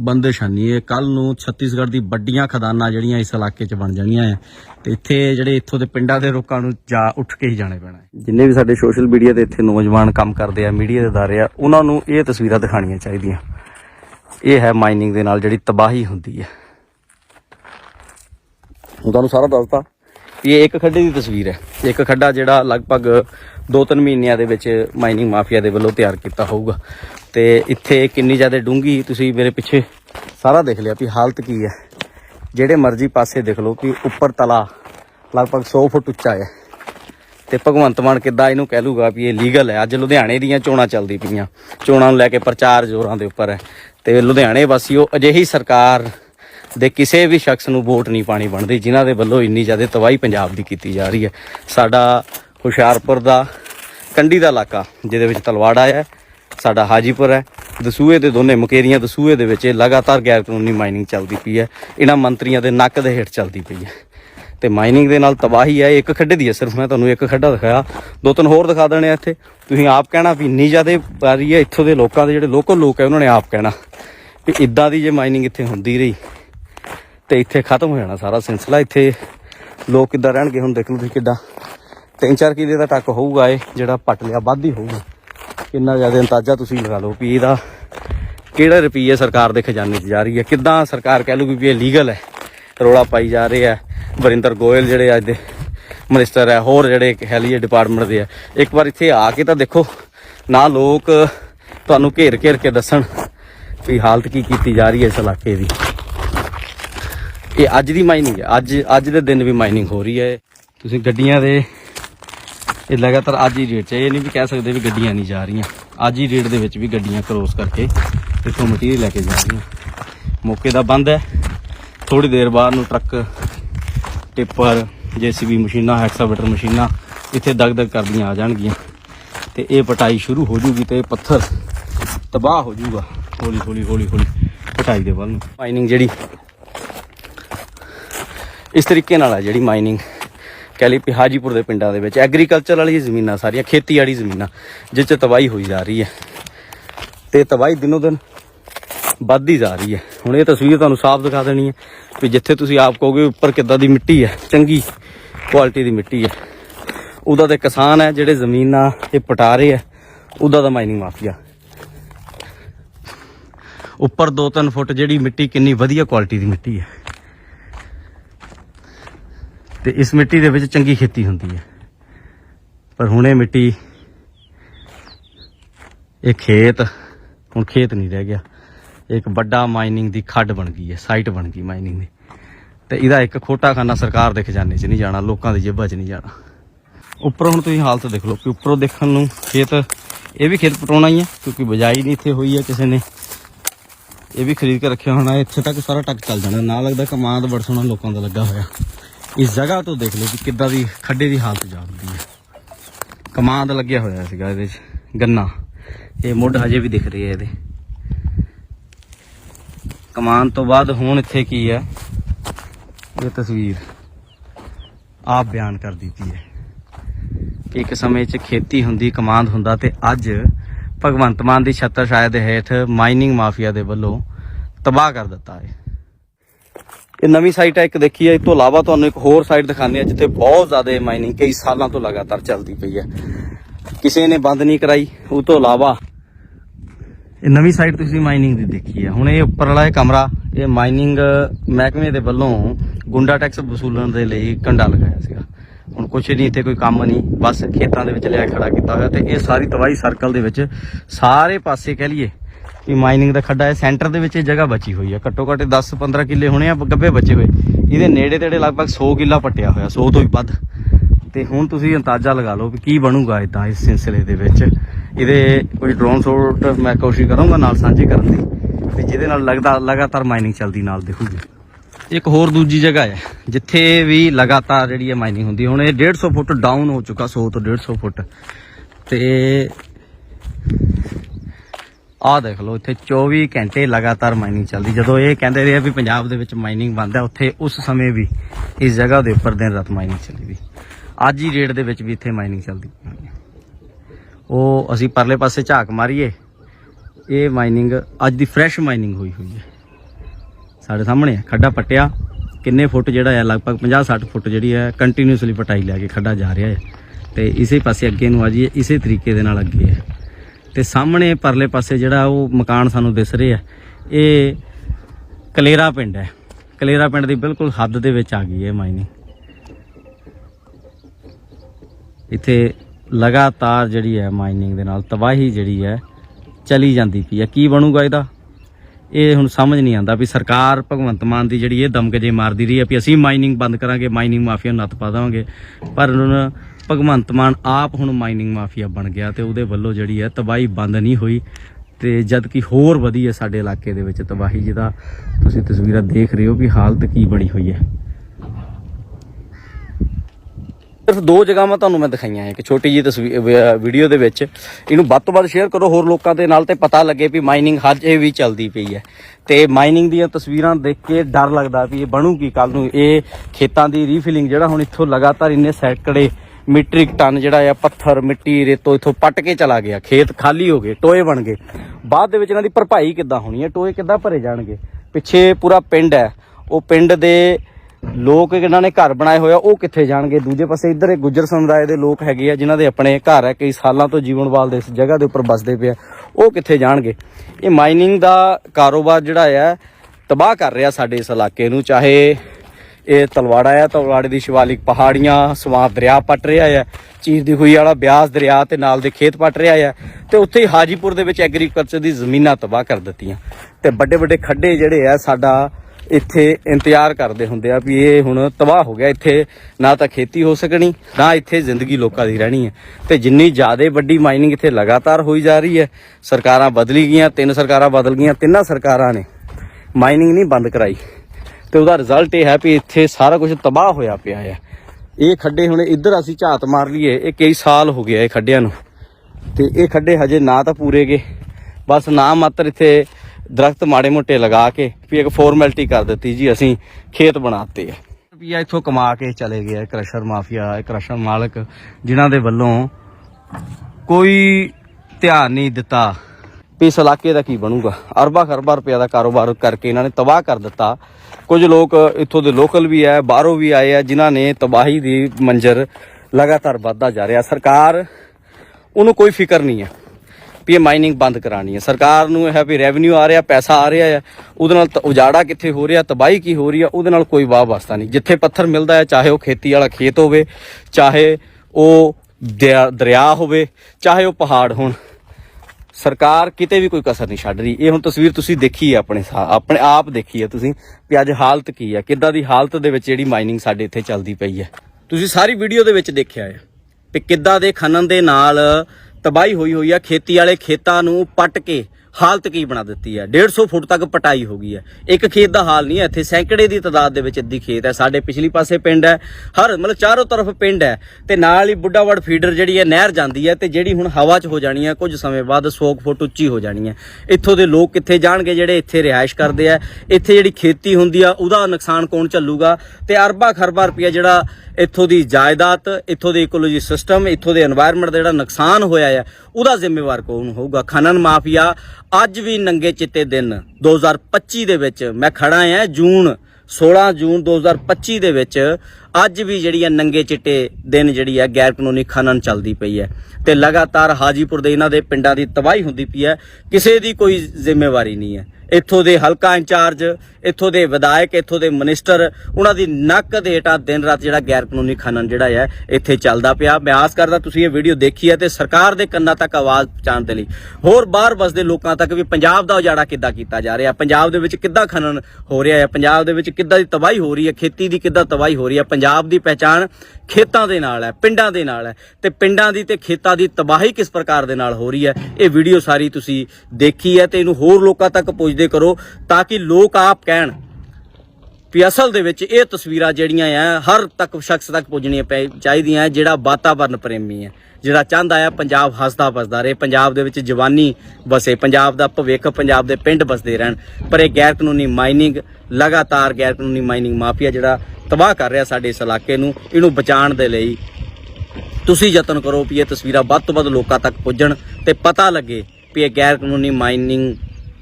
ਬੰਦਿਸ਼ ਨਹੀਂ ਇਹ ਕੱਲ ਨੂੰ ਛੱਤੀਸਗੜ੍ਹ ਦੀ ਵੱਡੀਆਂ ਖਦਾਨਾਂ ਜਿਹੜੀਆਂ ਇਸ ਇਲਾਕੇ 'ਚ ਬਣ ਜਾਣੀਆਂ ਹੈ ਤੇ ਇੱਥੇ ਜਿਹੜੇ ਇੱਥੋਂ ਦੇ ਪਿੰਡਾਂ ਦੇ ਲੋਕਾਂ ਨੂੰ ਜਾ ਉੱਠ ਕੇ ਹੀ ਜਾਣੇ ਪੈਣਾ ਜਿੰਨੇ ਵੀ ਸਾਡੇ ਸੋਸ਼ਲ ਮੀਡੀਆ ਦੇ ਇੱਥੇ ਨੌਜਵਾਨ ਕੰਮ ਕਰਦੇ ਆ, ਮੀਡੀਆ ਦੇ ਅਦਾਰੇ ਆ, ਉਹਨਾਂ ਨੂੰ ਇਹ ਤਸਵੀਰਾਂ ਦਿਖਾਣੀਆਂ ਚਾਹੀਦੀਆਂ। ਇਹ ਹੈ ਮਾਈਨਿੰਗ ਦੇ ਨਾਲ ਜਿਹੜੀ ਤਬਾਹੀ ਹੁੰਦੀ ਹੈ। ਹੁਣ ਤੁਹਾਨੂੰ ਸਾਰਾ ਦੱਸਤਾ ਵੀ ਇਹ ਇੱਕ ਖੱਡੇ ਦੀ ਤਸਵੀਰ ਹੈ। ਇੱਕ ਖੱਡਾ ਜਿਹੜਾ ਲਗਭਗ 2-3 ਮਹੀਨਿਆਂ ਦੇ ਵਿੱਚ ਮਾਈਨਿੰਗ ਮਾਫੀਆ ਦੇ ਵੱਲੋਂ ਤਿਆਰ ਕੀਤਾ ਹੋਊਗਾ। ਤੇ ਇੱਥੇ ਕਿੰਨੀ ਜ਼ਿਆਦਾ ਡੂੰਗੀ ਤੁਸੀਂ ਮੇਰੇ ਪਿੱਛੇ ਸਾਰਾ ਦੇਖ ਲਿਆ ਵੀ ਹਾਲਤ ਕੀ ਹੈ। ਜਿਹੜੇ ਮਰਜ਼ੀ ਪਾਸੇ ਦੇਖ ਲਓ ਕਿ ਉੱਪਰ ਤਲਾ ਲਗਭਗ 100 ਫੁੱਟ ਉੱਚਾ ਹੈ। ਤੇ ਭਗਵੰਤ ਮਾਨ ਕਿੱਦਾਂ ਇਹਨੂੰ ਕਹਿ ਲੂਗਾ ਵੀ ਇਹ ਲੀਗਲ ਹੈ। ਅੱਜ ਲੁਧਿਆਣੇ ਦੀਆਂ ਚੋਣਾਂ ਚੱਲਦੀ ਪਈਆਂ। ਚੋਣਾਂ ਨੂੰ ਲੈ ਕੇ ਪ੍ਰਚਾਰ ਜ਼ੋਰਾਂ ਦੇ ਉੱਪਰ ਹੈ। ਤੇ ਲੁਧਿਆਣੇ ਵਾਸੀਓ, ਅਜਿਹੀ ਸਰਕਾਰ ਦੇ ਕਿਸੇ ਵੀ ਸ਼ਖਸ ਨੂੰ ਵੋਟ ਨਹੀਂ ਪਾਣੀ ਬਣਦੀ, ਜਿਨ੍ਹਾਂ ਦੇ ਵੱਲੋਂ ਇੰਨੀ ਜ਼ਿਆਦਾ ਤਬਾਹੀ ਪੰਜਾਬ ਦੀ ਕੀਤੀ ਜਾ ਰਹੀ ਹੈ। ਸਾਡਾ ਹੁਸ਼ਿਆਰਪੁਰ ਦਾ ਕੰਢੀ ਦਾ ਇਲਾਕਾ, ਜਿਹਦੇ ਵਿੱਚ ਤਲਵਾੜਾ ਹੈ, ਸਾਡਾ ਹਾਜੀਪੁਰ ਹੈ ਦਸੂਹੇ ਦੇ ਦੋਨੇ ਮੁਕੇਰੀਆਂ ਦਸੂਹੇ ਦੇ ਵਿੱਚ ਇਹ ਲਗਾਤਾਰ ਗੈਰ ਕਾਨੂੰਨੀ ਮਾਈਨਿੰਗ ਚੱਲਦੀ ਪਈ ਹੈ। ਇਹਨਾਂ ਮੰਤਰੀਆਂ ਦੇ ਨੱਕ ਦੇ ਹੇਠ ਚੱਲਦੀ ਪਈ ਹੈ। ਤੇ ਮਾਈਨਿੰਗ ਦੇ ਨਾਲ ਤਬਾਹੀ ਹੈ, ਇੱਕ ਖੱਡੇ ਦੀ ਹੈ, ਸਿਰਫ ਮੈਂ ਤੁਹਾਨੂੰ ਇੱਕ ਖੱਡਾ ਦਿਖਾਇਆ। ਦੋ ਤਿੰਨ ਹੋਰ ਦਿਖਾ ਦੇਣੇ ਆ ਇੱਥੇ। ਤੁਸੀਂ ਆਪ ਕਹਿਣਾ ਵੀ ਇੰਨੀ ਜ਼ਿਆਦਾ ਬਾਰੀ ਹੈ, ਇੱਥੋਂ ਦੇ ਲੋਕਾਂ ਦੇ ਜਿਹੜੇ ਲੋਕਲ ਲੋਕ ਹੈ, ਉਹਨਾਂ ਨੇ ਆਪ ਕਹਿਣਾ ਵੀ ਇਦਾਂ ਦੀ ਜੇ ਮਾਈਨਿੰਗ ਇੱਥੇ ਹੁੰਦੀ ਰਹੀ ਤੇ ਇੱਥੇ ਖਤਮ ਹੋ ਜਾਣਾ ਸਾਰਾ ਸਿਲਸਿਲਾ। ਇੱਥੇ ਲੋਕ ਕਿੱਦਾਂ ਰਹਿਣਗੇ ਹੁਣ ਦੇਖ ਲਓ ਤੁਸੀਂ ਕਿੱਦਾਂ। ਤਿੰਨ ਚਾਰ ਕਿਲੇ ਦਾ ਟੱਕ ਹੋਊਗਾ ਇਹ, ਜਿਹੜਾ ਪੱਟ ਲਿਆ, ਵੱਧ ਹੀ ਹੋਊਗਾ। ਕਿੰਨਾ ਜ਼ਿਆਦਾ ਅੰਦਾਜ਼ਾ ਤੁਸੀਂ ਲਗਾ ਲਓ ਵੀ ਇਹਦਾ ਕਿਹੜਾ ਰੁਪਈਆ ਸਰਕਾਰ ਦੇ ਖਜ਼ਾਨੇ 'ਚ ਜਾ ਰਹੀ ਹੈ। ਕਿੱਦਾਂ ਸਰਕਾਰ ਕਹਿ ਲੂਗੀ ਵੀ ਇਹ ਲੀਗਲ ਹੈ, ਰੋਲਾ ਪਾਈ ਜਾ ਰਹੇ ਹੈ। ਵਰਿੰਦਰ ਗੋਇਲ ਜਿਹੜੇ ਅੱਜ ਦੇ ਮਿਨਿਸਟਰ ਹੈ, ਹੋਰ ਜਿਹੜੇ ਹੈਲੀਏ ਡਿਪਾਰਟਮੈਂਟ ਦੇ ਆ ਇੱਕ ਵਾਰ ਇੱਥੇ ਆ ਕੇ ਤਾਂ ਦੇਖੋ, ਨਾ ਲੋਕ ਤੁਹਾਨੂੰ ਘੇਰ ਘੇਰ ਕੇ ਦੱਸਣ ਵੀ ਹਾਲਤ ਕੀ ਕੀਤੀ ਜਾ ਰਹੀ ਹੈ ਇਸ ਇਲਾਕੇ ਦੀ। ਇਹ ਅੱਜ ਦੀ ਮਾਈਨਿੰਗ ਹੈ। ਅੱਜ ਅੱਜ ਦੇ ਦਿਨ ਵੀ ਮਾਈਨਿੰਗ ਹੋ ਰਹੀ ਹੈ। ਤੁਸੀਂ ਗੱਡੀਆਂ ਦੇ, ਇਹ ਲਗਾਤਾਰ ਅੱਜ ਹੀ ਰੇਟ 'ਚ ਇਹ ਨਹੀਂ ਵੀ ਕਹਿ ਸਕਦੇ ਵੀ ਗੱਡੀਆਂ ਨਹੀਂ ਜਾ ਰਹੀਆਂ। ਅੱਜ ਹੀ ਰੇਟ ਦੇ ਵਿੱਚ ਵੀ ਗੱਡੀਆਂ ਕ੍ਰੋਸ ਕਰਕੇ ਇੱਥੋਂ ਮਟੀਰੀਅਲ ਲੈ ਕੇ ਜਾ ਰਹੀਆਂ। ਮੌਕੇ ਦਾ ਬੰਦ ਹੈ। ਥੋੜੀ ਦੇਰ ਬਾਅਦ ਨੂੰ ਟਰੱਕ ਟਿੱਪਰ, ਜੀਸੀਬੀ ਮਸ਼ੀਨਾਂ ਹੈਕਸਾਵੇਟਰ ਮਸ਼ੀਨਾਂ ਇੱਥੇ ਦਗਦਗ ਕਰਦੀਆਂ ਆ ਜਾਣਗੀਆਂ। ਤੇ ਇਹ ਪਟਾਈ ਸ਼ੁਰੂ ਹੋ ਜੂਗੀ ਤੇ ਪੱਥਰ ਤਬਾਹ ਹੋ ਜੂਗਾ। ਹੌਲੀ ਹੌਲੀ ਹੌਲੀ ਹੌਲੀ ਪਟਾਈ ਦੇ ਵੱਲ ਨੂੰ। ਮਾਈਨਿੰਗ ਜਿਹੜੀ ਇਸ ਤਰੀਕੇ ਨਾਲ ਹੈ ਜਿਹੜੀ ਮਾਈਨਿੰਗ ਕਹਿ ਲਈ ਹਾਜੀਪੁਰ ਦੇ ਪਿੰਡਾਂ ਦੇ ਵਿੱਚ ਐਗਰੀਕਲਚਰ ਵਾਲੀ ਜ਼ਮੀਨਾਂ ਸਾਰੀਆਂ ਖੇਤੀ ਵਾਲੀ ਜ਼ਮੀਨਾਂ ਜਿਸ 'ਚ ਤਬਾਹੀ ਹੋਈ ਜਾ ਰਹੀ ਹੈ। ਤੇ ਤਬਾਹੀ ਦਿਨੋ ਦਿਨ ਵੱਧਦੀ ਜਾ ਰਹੀ ਹੈ। ਹੁਣ ਇਹ ਤਸਵੀਰ ਤੁਹਾਨੂੰ ਸਾਫ਼ ਦਿਖਾ ਦੇਣੀ ਹੈ ਵੀ ਜਿੱਥੇ ਤੁਸੀਂ ਆਪ ਕਹੋਗੇ ਉੱਪਰ ਕਿੱਦਾਂ ਦੀ ਮਿੱਟੀ ਹੈ, ਚੰਗੀ ਕੁਆਲਿਟੀ ਦੀ ਮਿੱਟੀ ਹੈ। ਉਹਦਾ ਤੇ ਕਿਸਾਨ ਹੈ, ਜਿਹੜੇ ਜ਼ਮੀਨਾਂ ਇਹ ਪਟਾ ਰਹੇ ਆ ਉਹਦਾ ਦਾ ਮਾਈਨਿੰਗ ਮਾਫੀਆ। ਉੱਪਰ 2-3 ਫੁੱਟ ਜਿਹੜੀ ਮਿੱਟੀ ਕਿੰਨੀ ਵਧੀਆ ਕੁਆਲਿਟੀ ਦੀ ਮਿੱਟੀ ਹੈ। ਤੇ ਇਸ ਮਿੱਟੀ ਦੇ ਵਿੱਚ ਚੰਗੀ ਖੇਤੀ ਹੁੰਦੀ ਹੈ। ਪਰ ਹੁਣ ਇਹ ਮਿੱਟੀ, ਇਹ ਖੇਤ, ਹੁਣ ਖੇਤ ਨਹੀਂ ਰਹਿ ਗਿਆ। ਇੱਕ ਵੱਡਾ ਮਾਈਨਿੰਗ ਦੀ ਖੱਡ ਬਣ ਗਈ ਹੈ ਸਾਈਟ ਬਣ ਗਈ ਮਾਈਨਿੰਗ ਦੀ। ਤੇ ਇਹਦਾ ਇੱਕ ਖੋਟਾ ਖਾਨਾ ਸਰਕਾਰ ਦੇ ਖਜ਼ਾਨੇ 'ਚ ਨਹੀਂ ਜਾਣਾ, ਲੋਕਾਂ ਦੀ ਜੇਬਾਂ 'ਚ ਨਹੀਂ ਜਾਣਾ। ਉੱਪਰੋਂ ਹੁਣ ਤੁਸੀਂ ਹਾਲਤ ਦੇਖ ਲਓ ਕਿ ਉੱਪਰੋਂ ਦੇਖਣ ਨੂੰ ਖੇਤ, ਇਹ ਵੀ ਖੇਤ ਪਟਾਉਣਾ ਹੀ ਹੈ, ਕਿਉਂਕਿ ਬਜਾਈ ਨਹੀਂ ਇੱਥੇ ਹੋਈ ਹੈ ਕਿਸੇ ਨੇ। ਇਹ ਵੀ ਖਰੀਦ ਕੇ ਰੱਖਿਆ ਹੋਣਾ, ਇੱਥੇ ਤੱਕ ਸਾਰਾ ਟੱਕ ਚੱਲ ਜਾਣਾ। ਨਾ ਲੱਗਦਾ ਕਮਾਂਦ ਬੜ ਸੋਹਣਾ ਲੋਕਾਂ ਦਾ ਲੱਗਾ ਹੋਇਆ। ਇਸ ਜਗ੍ਹਾ ਤੋਂ ਦੇਖ ਲਓ ਕਿ ਕਿੱਦਾਂ ਦੀ ਖੱਡੇ ਦੀ ਹਾਲਤ ਜਾਂਦੀ ਹੈ। ਕਮਾਂਦ ਲੱਗਿਆ ਹੋਇਆ ਸੀਗਾ ਇਹਦੇ 'ਚ, ਗੰਨਾ। ਇਹ ਮੁੱਢ ਹਜੇ ਵੀ ਦਿਖ ਰਹੀ ਹੈ ਇਹਦੇ। ਕਮਾਨ ਤੋਂ ਬਾਅਦ ਹੁਣ ਇੱਥੇ ਕੀ ਹੈ? ਇਹ ਤਸਵੀਰ ਆਪ ਬਿਆਨ ਕਰ ਦਿੱਤੀ ਹੈ। ਕਿ ਇੱਕ ਸਮੇਂ 'ਚ ਖੇਤੀ ਹੁੰਦੀ, ਕਮਾਂਦ ਹੁੰਦਾ ਤੇ ਅੱਜ ਭਗਵੰਤ ਮਾਨ ਦੀ ਛੱਤਰ ਛਾਇਆ ਦੇ ਹੇਠ ਮਾਈਨਿੰਗ ਮਾਫੀਆ ਦੇ ਵੱਲੋਂ ਤਬਾਹ ਕਰ ਦਿੱਤਾ ਹੈ। ਇਹ ਨਵੀਂ ਸਾਈਟ ਹੈ ਇੱਕ ਦੇਖੀ ਹੈ ਇਸ ਤੋਂ ਇਲਾਵਾ ਤੁਹਾਨੂੰ ਇੱਕ ਹੋਰ ਸਾਈਟ ਦਿਖਾਉਂਦੇ ਆ, ਜਿੱਥੇ ਬਹੁਤ ਜ਼ਿਆਦਾ ਮਾਈਨਿੰਗ ਕਈ ਸਾਲਾਂ ਤੋਂ ਲਗਾਤਾਰ ਚੱਲਦੀ ਪਈ ਹੈ ਕਿਸੇ ਨੇ ਬੰਦ ਨਹੀਂ ਕਰਾਈ, ਉਹ ਤੋਂ ਇਲਾਵਾ ਇਹ ਨਵੀਂ ਸਾਈਟ ਤੁਸੀਂ ਮਾਈਨਿੰਗ ਦੀ ਦੇਖੀ ਹੈ ਹੁਣ ਇਹ ਉੱਪਰ ਵਾਲਾ ਇਹ ਕਮਰਾ, ਇਹ ਮਾਈਨਿੰਗ ਮਹਿਕਮੇ ਦੇ ਵੱਲੋਂ ਗੁੰਡਾ ਟੈਕਸ ਵਸੂਲਣ ਦੇ ਲਈ ਕੰਡਾ ਲਗਾਇਆ ਸੀਗਾ। ਹੁਣ ਕੁਛ ਨਹੀਂ, ਇੱਥੇ ਕੋਈ ਕੰਮ ਨਹੀਂ, ਬਸ ਖੇਤਾਂ ਦੇ ਵਿੱਚ ਲਿਆ ਖੜਾ ਕੀਤਾ ਹੋਇਆ ਤੇ ਇਹ ਸਾਰੀ ਤਬਾਹੀ ਸਰਕਲ ਦੇ ਵਿੱਚ ਸਾਰੇ ਪਾਸੇ ਕਹਿ ਲਈਏ ਕਿ ਮਾਈਨਿੰਗ ਦਾ ਖੱਡਾ ਹੈ ਸੈਂਟਰ ਦੇ ਵਿੱਚ ਇਹ ਜਗ੍ਹਾ ਬਚੀ ਹੋਈ ਹੈ। ਘੱਟੋ ਘੱਟ 10-15 ਕਿੱਲੇ ਹੋਣੇ ਆ, ਗੱਬੇ ਬਚੇ ਹੋਏ। ਇਹਦੇ ਨੇੜੇ ਤੇੜੇ ਲਗਭਗ 100 ਕਿੱਲਾ ਪੱਟਿਆ ਹੋਇਆ 100 ਤੋਂ ਵੀ ਵੱਧ। ਤੇ ਹੁਣ ਤੁਸੀਂ ਅੰਦਾਜ਼ਾ ਲਗਾ ਲਓ ਵੀ ਕੀ ਬਣੂਗਾ ਇਦਾਂ ਇਸ ਸਿਲਸਿਲੇ ਦੇ ਵਿੱਚ। ਇਹਦੇ ਕੋਈ ਡਰੋਨ ਸ਼ੋਟ ਮੈਂ ਕੋਸ਼ਿਸ਼ ਕਰੂੰਗਾ ਨਾਲ ਸਾਂਝੇ ਕਰਨ ਦੀ ਤੇ ਜਿਹਦੇ ਨਾਲ ਲੱਗਦਾ, ਲਗਾਤਾਰ ਮਾਈਨਿੰਗ ਚੱਲਦੀ ਨਾਲ ਦਿਖੂਗੀ। ਇੱਕ ਹੋਰ ਦੂਜੀ ਜਗ੍ਹਾ ਹੈ, ਜਿੱਥੇ ਵੀ ਲਗਾਤਾਰ ਜਿਹੜੀ ਹੈ ਮਾਈਨਿੰਗ ਹੁੰਦੀ ਹੁਣ ਇਹ 150 ਫੁੱਟ ਡਾਊਨ ਹੋ ਚੁੱਕਾ 100 ਤੋਂ 150 ਫੁੱਟ। ਤੇ ਆਹ ਦੇਖ ਲਓ, ਇੱਥੇ 24 ਘੰਟੇ ਲਗਾਤਾਰ ਮਾਈਨਿੰਗ ਚੱਲਦੀ। ਜਦੋਂ ਇਹ ਕਹਿੰਦੇ ਰਹੇ ਵੀ ਪੰਜਾਬ ਦੇ ਵਿੱਚ ਮਾਈਨਿੰਗ ਬੰਦ ਹੈ ਉੱਥੇ ਉਸ ਸਮੇਂ ਵੀ ਇਸ ਜਗ੍ਹਾ ਦੇ ਉੱਪਰ ਦਿਨ ਰਾਤ ਮਾਈਨਿੰਗ ਚੱਲੀ ਦੀ ਅੱਜ ਹੀ ਰੇਟ ਦੇ ਵਿੱਚ ਵੀ ਇੱਥੇ ਮਾਈਨਿੰਗ ਚੱਲਦੀ। ਪਈ ਉਹ ਅਸੀਂ ਪਰਲੇ ਪਾਸੇ ਝਾਕ ਮਾਰੀਏ, ਇਹ ਮਾਈਨਿੰਗ ਅੱਜ ਦੀ ਫਰੈਸ਼ ਮਾਈਨਿੰਗ ਹੋਈ ਹੋਈ ਹੈ। ਸਾਡੇ ਸਾਹਮਣੇ ਖੱਡਾ ਪੱਟਿਆ। ਕਿੰਨੇ ਫੁੱਟ ਜਿਹੜਾ ਹੈ, ਲਗਭਗ 50 60 ਫੁੱਟ ਜਿਹੜੀ ਹੈ ਕੰਟੀਨਿਊਸਲੀ ਪਟਾਈ ਲੈ ਕੇ ਖੱਡਾ ਜਾ ਰਿਹਾ ਹੈ। ਤੇ ਇਸੇ ਪਾਸੇ ਅੱਗੇ ਨੂੰ ਆ ਜੀ ਇਸੇ ਤਰੀਕੇ ਦੇ ਨਾਲ ਅੱਗੇ ਹੈ। ਤੇ ਸਾਹਮਣੇ ਪਰਲੇ ਪਾਸੇ ਜਿਹੜਾ ਉਹ ਮਕਾਨ ਸਾਨੂੰ ਦਿਸ ਰਿਹਾ ਇਹ ਕਲੇਰਾ ਪਿੰਡ ਹੈ। ਕਲੇਰਾ ਪਿੰਡ ਦੀ ਬਿਲਕੁਲ ਹੱਦ ਦੇ ਵਿੱਚ ਆ ਗਈ ਹੈ ਮਾਈਨਿੰਗ। ਇੱਥੇ ਲਗਾਤਾਰ ਜਿਹੜੀ ਹੈ ਮਾਈਨਿੰਗ ਦੇ ਨਾਲ ਤਬਾਹੀ ਜਿਹੜੀ ਹੈ ਚਲੀ ਜਾਂਦੀ ਪਈ ਹੈ। ਕੀ ਬਣੂਗਾ ਇਹਦਾ? ਇਹ ਹੁਣ ਸਮਝ ਨਹੀਂ ਆਉਂਦਾ ਵੀ ਸਰਕਾਰ ਭਗਵੰਤ ਮਾਨ ਦੀ ਜਿਹੜੀ ਇਹ ਦਮਕ ਜੇ ਮਾਰਦੀ ਰਹੀ ਹੈ ਵੀ ਅਸੀਂ ਮਾਈਨਿੰਗ ਬੰਦ ਕਰਾਂਗੇ, ਮਾਈਨਿੰਗ ਮਾਫੀਆ ਨੂੰ ਨੱਤ ਪਾ ਦੇਵਾਂਗੇ। ਪਰ ਹੁਣ ਭਗਵੰਤ ਮਾਨ ਆਪ ਹੁਣ ਮਾਈਨਿੰਗ ਮਾਫੀਆ ਬਣ ਗਿਆ ਤੇ ਉਹਦੇ ਵੱਲੋਂ ਜਿਹੜੀ ਹੈ ਤਬਾਹੀ ਬੰਦ ਨਹੀਂ ਹੋਈ ਤੇ ਜਦ ਕਿ ਹੋਰ ਵਧੀ ਹੈ ਸਾਡੇ ਇਲਾਕੇ ਦੇ ਵਿੱਚ ਤਬਾਹੀ ਜਿਹਦਾ ਤੁਸੀਂ ਤਸਵੀਰਾਂ ਦੇਖ ਰਹੇ ਹੋ ਵੀ ਹਾਲਤ ਕੀ ਬਣੀ ਹੋਈ ਹੈ। ਸਿਰਫ ਦੋ ਜਗ੍ਹਾਵਾਂ ਤੁਹਾਨੂੰ ਮੈਂ ਦਿਖਾਈਆਂ ਹੈ, ਇੱਕ ਛੋਟੀ ਜੀ ਤਸਵੀਰ ਵੀਡੀਓ ਦੇ ਵਿੱਚ। ਇਹਨੂੰ ਵੱਧ ਤੋਂ ਵੱਧ ਸ਼ੇਅਰ ਕਰੋ, ਹੋਰ ਲੋਕਾਂ ਦੇ ਨਾਲ ਤੇ ਪਤਾ ਲੱਗੇ ਵੀ ਮਾਈਨਿੰਗ ਹਜੇ ਵੀ ਚੱਲਦੀ ਪਈ ਹੈ। ਤੇ ਮਾਈਨਿੰਗ ਦੀਆਂ ਤਸਵੀਰਾਂ ਦੇਖ ਕੇ ਡਰ ਲੱਗਦਾ ਵੀ ਇਹ ਬਣੂਗੀ ਕੱਲ ਨੂੰ। ਇਹ ਖੇਤਾਂ ਦੀ ਰੀਫਿਲਿੰਗ ਜਿਹੜਾ ਹੁਣ ਇੱਥੋਂ ਲਗਾਤਾਰ ਇੰਨੇ ਸੈਂਕੜੇ ਮੀਟ੍ਰਿਕ ਟਨ ਜਿਹੜਾ ਆ ਪੱਥਰ, ਮਿੱਟੀ, ਰੇਤੋ ਇੱਥੋਂ ਪੱਟ ਕੇ ਚਲਾ ਗਿਆ। ਖੇਤ ਖਾਲੀ ਹੋ ਗਏ, ਟੋਏ ਬਣ ਗਏ। ਬਾਅਦ ਦੇ ਵਿੱਚ ਇਹਨਾਂ ਦੀ ਭਰਪਾਈ ਕਿੱਦਾਂ ਹੋਣੀ ਹੈ ਟੋਏ ਕਿੱਦਾਂ ਭਰੇ ਜਾਣਗੇ? ਪਿੱਛੇ ਪੂਰਾ ਪਿੰਡ ਹੈ। ਉਹ ਪਿੰਡ ਦੇ ਲੋਕ ਇਹਨਾਂ ਨੇ ਘਰ ਬਣਾਏ ਹੋਇਆ ਉਹ ਕਿੱਥੇ ਜਾਣਗੇ? ਦੂਜੇ ਪਾਸੇ ਇੱਧਰ ਇਹ ਗੁੱਜਰ ਸਮੁਦਾਇ ਦੇ ਲੋਕ ਹੈਗੇ ਆ, ਜਿਨ੍ਹਾਂ ਦੇ ਆਪਣੇ ਘਰ ਹੈ, ਕਈ ਸਾਲਾਂ ਤੋਂ ਜੀਵਨ ਵਾਲ ਦੇ ਇਸ ਜਗ੍ਹਾ ਦੇ ਉੱਪਰ ਬਸਦੇ ਪਏ ਆ, ਉਹ ਕਿੱਥੇ ਜਾਣਗੇ? ਇਹ ਮਾਈਨਿੰਗ ਦਾ ਕਾਰੋਬਾਰ ਜਿਹੜਾ ਆ, ਤਬਾਹ ਕਰ ਰਿਹਾ ਸਾਡੇ ਇਸ ਇਲਾਕੇ ਨੂੰ, ਚਾਹੇ ਇਹ ਤਲਵਾੜਾ ਹੈ, ਤਲਵਾੜੇ ਦੀ ਸ਼ਿਵਾਲਿਕ ਪਹਾੜੀਆਂ ਸਵਾਂ ਦਰਿਆ ਪਟ ਰਿਹਾ ਹੈ, ਚੀਰ ਦੀ ਹੋਈ ਵਾਲਾ ਬਿਆਸ ਦਰਿਆ ਤੇ ਨਾਲ ਦੇ ਖੇਤ ਪਟ ਰਿਹਾ ਹੈ ਤੇ ਉੱਥੇ ਹੀ ਹਾਜੀਪੁਰ ਦੇ ਵਿੱਚ ਐਗਰੀਕਲਚਰ ਦੀ ਜ਼ਮੀਨਾਂ ਤਬਾਹ ਕਰ ਦਿੱਤੀਆਂ। ਤੇ ਵੱਡੇ ਵੱਡੇ ਖੱਡੇ ਜਿਹੜੇ ਆ ਸਾਡਾ ਇੱਥੇ ਇੰਤਜ਼ਾਰ ਕਰਦੇ ਹੁੰਦੇ ਆ ਵੀ ਇਹ ਹੁਣ ਤਬਾਹ ਹੋ ਗਿਆ, ਇੱਥੇ ਨਾ ਤਾਂ ਖੇਤੀ ਹੋ ਸਕਣੀ, ਨਾ ਇੱਥੇ ਜ਼ਿੰਦਗੀ ਲੋਕਾਂ ਦੀ ਰਹਿਣੀ ਹੈ। ਤੇ ਜਿੰਨੀ ਜ਼ਿਆਦਾ ਵੱਡੀ ਮਾਈਨਿੰਗ ਇੱਥੇ ਲਗਾਤਾਰ ਹੋਈ ਜਾ ਰਹੀ ਹੈ, ਸਰਕਾਰਾਂ ਬਦਲੀ ਗਈਆਂ, ਤਿੰਨ ਸਰਕਾਰਾਂ ਬਦਲ ਗਈਆਂ, ਤਿੰਨਾਂ ਸਰਕਾਰਾਂ ਨੇ ਮਾਈਨਿੰਗ ਨਹੀਂ ਬੰਦ ਕਰਾਈ। ਤੇ ਉਹਦਾ ਰਿਜ਼ਲਟ ਇਹ ਹੈ ਵੀ ਇੱਥੇ ਸਾਰਾ ਕੁਝ ਤਬਾਹ ਹੋਇਆ ਪਿਆ ਹੈ ਇਹ ਖੱਡੇ ਹੁਣ ਇੱਧਰ ਅਸੀਂ ਝਾਤ ਮਾਰ ਲਈਏ, ਇਹ ਕਈ ਸਾਲ ਹੋ ਗਿਆ ਇਹ ਖੱਡਿਆਂ ਨੂੰ। ਤੇ ਇਹ ਖੱਡੇ ਹਜੇ ਨਾ ਤਾਂ ਪੂਰੇ ਗਏ। ਬਸ ਨਾ ਮਾਤਰ ਇੱਥੇ ਦਰਖਤ ਮਾੜੇ ਮੋਟੇ ਲਗਾ ਕੇ ਵੀ ਇੱਕ ਫਾਰਮੈਲਿਟੀ ਕਰ ਦਿੱਤੀ ਜੀ, ਅਸੀਂ ਖੇਤ ਬਣਾਤੇ ਆ। ਰੁਪਈਆ ਇੱਥੋਂ ਕਮਾ ਕੇ ਚਲੇ ਗਿਆ ਕ੍ਰਸ਼ਰ ਮਾਫੀਆ ਕ੍ਰਸ਼ਰ ਮਾਲਕ, ਜਿਨ੍ਹਾਂ ਦੇ ਵੱਲੋਂ ਕੋਈ ਧਿਆਨ ਨਹੀਂ ਦਿੱਤਾ ਵੀ ਇਸ ਇਲਾਕੇ ਦਾ ਕੀ ਬਣੂਗਾ। ਅਰਬਾਂ ਖਰਬਾਂ ਰੁਪਏ ਦਾ ਕਾਰੋਬਾਰ ਕਰਕੇ ਇਹਨਾਂ ਨੇ ਤਬਾਹ ਕਰ ਦਿੱਤਾ। ਕੁਝ ਲੋਕ ਇੱਥੋਂ ਦੇ ਲੋਕਲ ਵੀ ਹੈ, ਬਾਹਰੋਂ ਵੀ ਆਏ ਆ, ਜਿਨ੍ਹਾਂ ਨੇ ਤਬਾਹੀ ਦੀ ਮੰਜ਼ਰ ਲਗਾਤਾਰ ਵੱਧਦਾ ਜਾ ਰਿਹਾ। ਸਰਕਾਰ, ਉਹਨੂੰ ਕੋਈ ਫਿਕਰ ਨਹੀਂ ਹੈ ਵੀ ਇਹ ਮਾਈਨਿੰਗ ਬੰਦ ਕਰਾਣੀ ਹੈ। ਸਰਕਾਰ ਨੂੰ ਇਹ ਹੈ ਵੀ ਰੈਵਨਿਊ ਆ ਰਿਹਾ, ਪੈਸਾ ਆ ਰਿਹਾ ਹੈ, ਉਹਦੇ ਨਾਲ ਤ- ਉਜਾੜਾ ਕਿੱਥੇ ਹੋ ਰਿਹਾ, ਤਬਾਹੀ ਕੀ ਹੋ ਰਹੀ ਹੈ, ਉਹਦੇ ਨਾਲ ਕੋਈ ਵਾਹ ਵਾਸਤਾ ਨਹੀਂ। ਜਿੱਥੇ ਪੱਥਰ ਮਿਲਦਾ ਹੈ, ਚਾਹੇ ਉਹ ਖੇਤੀ ਵਾਲਾ ਖੇਤ ਹੋਵੇ, ਚਾਹੇ ਉਹ ਦਰਿਆ- ਦਰਿਆ ਹੋਵੇ, ਚਾਹੇ ਉਹ ਪਹਾੜ ਹੋਣ। ਸਰਕਾਰ ਕਿਤੇ ਵੀ ਕੋਈ ਕਸਰ ਨਹੀਂ ਛੱਡ ਰਹੀ। ਇਹ ਹੁਣ ਤਸਵੀਰ ਤੁਸੀਂ ਦੇਖੀ ਹੈ ਆਪਣੇ ਸਾ- ਆਪਣੇ ਆਪ ਦੇਖੀ ਹੈ ਤੁਸੀਂ ਵੀ ਅੱਜ ਹਾਲਤ ਕੀ ਹੈ ਕਿੱਦਾਂ ਦੀ ਹਾਲਤ ਦੇ ਵਿੱਚ ਜਿਹੜੀ ਮਾਈਨਿੰਗ ਸਾਡੇ ਇੱਥੇ ਚੱਲਦੀ ਪਈ ਹੈ ਤੁਸੀਂ ਸਾਰੀ ਵੀਡੀਓ ਦੇ ਵਿੱਚ ਦੇਖਿਆ ਹੈ ਕਿ ਕਿੱਦਾਂ ਦੇ ਖਨਨ ਦੇ ਨਾਲ ਤਬਾਹੀ ਹੋਈ ਹੋਈ ਆ, ਖੇਤੀ ਵਾਲੇ ਖੇਤਾਂ ਨੂੰ ਪੱਟ ਕੇ ਹਾਲਤ ਕੀ ਬਣਾ ਦਿੱਤੀ ਹੈ? 150 ਫੁੱਟ ਤੱਕ ਪਟਾਈ ਹੋ ਗਈ ਹੈ। ਇੱਕ ਖੇਤ ਦਾ ਹਾਲ ਨਹੀਂ ਹੈ। ਇੱਥੇ ਸੈਂਕੜੇ ਦੀ ਤਾਦਾਦ ਦੇ ਵਿੱਚ ਇੱਦੀ ਖੇਤ ਹੈ। ਸਾਡੇ ਪਿਛਲੀ ਪਾਸੇ ਪਿੰਡ ਹੈ। ਹਰ, ਮਤਲਬ ਚਾਰੋਂ ਤਰਫ ਪਿੰਡ ਹੈ। ਤੇ ਨਾਲ ਹੀ ਬੁੱਢਾਵੜ ਫੀਡਰ ਜਿਹੜੀ ਹੈ, ਨਹਿਰ ਜਾਂਦੀ ਹੈ ਤੇ ਜਿਹੜੀ ਹੁਣ ਹਵਾ 'ਚ ਹੋ ਜਾਣੀ ਹੈ, ਕੁਝ ਸਮੇਂ ਬਾਅਦ 100 ਫੁੱਟ ਉੱਚੀ ਹੋ ਜਾਣੀ ਹੈ। ਇੱਥੋਂ ਦੇ ਲੋਕ ਕਿੱਥੇ ਜਾਣਗੇ ਜਿਹੜੇ ਇੱਥੇ ਰਿਹਾਇਸ਼ ਕਰਦੇ ਆ? ਇੱਥੇ ਜਿਹੜੀ ਖੇਤੀ ਹੁੰਦੀ ਆ, ਉਹਦਾ ਨੁਕਸਾਨ ਕੌਣ ਚੱਲੂਗਾ? ਤੇ ਅਰਬਾਂ ਖਰਬਾਂ ਰੁਪਈਆ ਜਿਹੜਾ ਇੱਥੋਂ ਦੀ ਜਾਇਦਾਦ, ਇੱਥੋਂ ਦੇ ਇਕੋਲੋਜੀ ਸਿਸਟਮ ਇੱਥੋਂ ਦੇ এনवायरमेंट ਦਾ ਜਿਹੜਾ ਨੁਕਸਾਨ ਹੋਇਆ ਹੈ ਉਹਦਾ ਜ਼ਿੰਮੇਵਾਰ ਕੌਣ ਹੋਊਗਾ? ਖਨਨ ਮਾਫੀਆ ਅੱਜ ਵੀ ਨੰਗੇ ਚਿੱਟੇ ਦਿਨ। 2025 ਦੇ ਵਿੱਚ ਮੈਂ ਖੜਾ ਆ ਜੂਨ 16 ਜੂਨ 2025 ਦੇ ਵਿੱਚ ਅੱਜ ਵੀ ਜਿਹੜੀ ਹੈ ਨੰਗੇ ਚਿੱਟੇ ਦਿਨ ਜਿਹੜੀ ਹੈ ਗੈਰ ਕਾਨੂੰਨੀ ਖਨਨ ਚੱਲਦੀ ਪਈ ਹੈ। ਤੇ ਲਗਾਤਾਰ ਹਾਜੀਪੁਰ ਦੇ ਇਹਨਾਂ ਦੇ ਪਿੰਡਾਂ ਦੀ ਤਬਾਹੀ ਹੁੰਦੀ ਪਈ ਹੈ। ਕਿਸੇ ਦੀ ਕੋਈ ਜ਼ਿੰਮੇਵਾਰੀ ਨਹੀਂ ਹੈ। ਇੱਥੋਂ ਦੇ ਹਲਕਾ ਇੰਚਾਰਜ, ਇੱਥੋਂ ਦੇ ਵਿਧਾਇਕ, ਇੱਥੋਂ ਦੇ ਮਿਨਿਸਟਰ, ਉਹਨਾਂ ਦੀ ਨੱਕ ਦੇ ਹੇਠਾਂ ਦਿਨ ਰਾਤ ਜਿਹੜਾ ਗੈਰ ਕਾਨੂੰਨੀ ਖਨਨ ਜਿਹੜਾ ਹੈ, ਇੱਥੇ ਚੱਲਦਾ ਪਿਆ। ਮੈਂ ਆਸ ਕਰਦਾ ਤੁਸੀਂ ਇਹ ਵੀਡੀਓ ਦੇਖੀ ਹੈ ਤੇ ਸਰਕਾਰ ਦੇ ਕੰਨਾਂ ਤੱਕ ਆਵਾਜ਼ ਪਹੁੰਚਾਉਣ ਦੇ ਲਈ। ਹੋਰ ਬਾਹਰ ਵਸਦੇ ਲੋਕਾਂ ਤੱਕ ਵੀ ਪੰਜਾਬ ਦਾ ਉਜਾੜਾ ਕਿੱਦਾਂ ਕੀਤਾ ਜਾ ਰਿਹਾ? ਪੰਜਾਬ ਦੇ ਵਿੱਚ ਕਿੱਦਾਂ ਖਨਨ ਹੋ ਰਿਹਾ ਹੈ? ਪੰਜਾਬ ਦੇ ਵਿੱਚ ਕਿੱਦਾਂ ਦੀ ਤਬਾਹੀ ਹੋ ਰਹੀ ਹੈ? ਖੇਤੀ ਦੀ ਕਿੱਦਾਂ ਤਬਾਹੀ ਹੋ ਰਹੀ ਹੈ? ਪੰਜਾਬ ਦੀ ਪਹਿਚਾਣ ਖੇਤਾਂ ਦੇ ਨਾਲ ਹੈ, ਪਿੰਡਾਂ ਦੇ ਨਾਲ ਹੈ ਤੇ ਪਿੰਡਾਂ ਦੀ ਤੇ ਖੇਤਾਂ ਦੀ ਤਬਾਹੀ ਕਿਸ ਪ੍ਰਕਾਰ ਦੇ ਨਾਲ ਹੋ ਰਹੀ ਹੈ? ਇਹ ਵੀਡੀਓ ਸਾਰੀ ਤੁਸੀਂ ਦੇਖੀ ਹੈ ਤੇ ਇਹਨੂੰ ਹੋਰ ਲੋਕਾਂ ਤੱਕ ਪਹੁੰਚਦੇ ਕਰੋ ਤਾਂ ਕਿ ਲੋਕ ਆਪ ਕਹਿਣ ਵੀ ਅਸਲ ਦੇ ਵਿੱਚ ਇਹ ਤਸਵੀਰਾਂ ਜਿਹੜੀਆਂ ਆ, ਹਰ ਤੱਕ ਸ਼ਖਸ ਤੱਕ ਪਹੁੰਚਣੀਆਂ ਪੈ- ਚਾਹੀਦੀਆਂ ਜਿਹੜਾ ਵਾਤਾਵਰਨ ਪ੍ਰੇਮੀ ਹੈ। ਜਿਹੜਾ ਚਾਹੁੰਦਾ ਹੈ ਪੰਜਾਬ ਹੱਸਦਾ ਵਸਦਾ ਰਹੇ, ਪੰਜਾਬ ਦੇ ਵਿੱਚ ਜਵਾਨੀ ਵਸੇ, ਪੰਜਾਬ ਦਾ ਭਵਿੱਖ ਪੰਜਾਬ ਦੇ ਪਿੰਡ ਵਸਦੇ ਰਹਿਣ। ਪਰ ਇਹ ਗੈਰ ਕਾਨੂੰਨੀ ਮਾਈਨਿੰਗ, ਲਗਾਤਾਰ ਗੈਰ ਕਾਨੂੰਨੀ ਮਾਈਨਿੰਗ ਮਾਫੀਆ ਜਿਹੜਾ ਤਬਾਹ ਕਰ ਰਿਹਾ ਸਾਡੇ ਇਸ ਇਲਾਕੇ ਨੂੰ, ਇਹਨੂੰ ਬਚਾਉਣ ਦੇ ਲਈ ਤੁਸੀਂ ਯਤਨ ਕਰੋ ਵੀ ਇਹ ਤਸਵੀਰਾਂ ਵੱਧ ਤੋਂ ਵੱਧ ਲੋਕਾਂ ਤੱਕ ਪੁੱਜਣ ਤੇ ਪਤਾ ਲੱਗੇ ਵੀ ਇਹ ਗੈਰ ਕਾਨੂੰਨੀ ਮਾਈਨਿੰਗ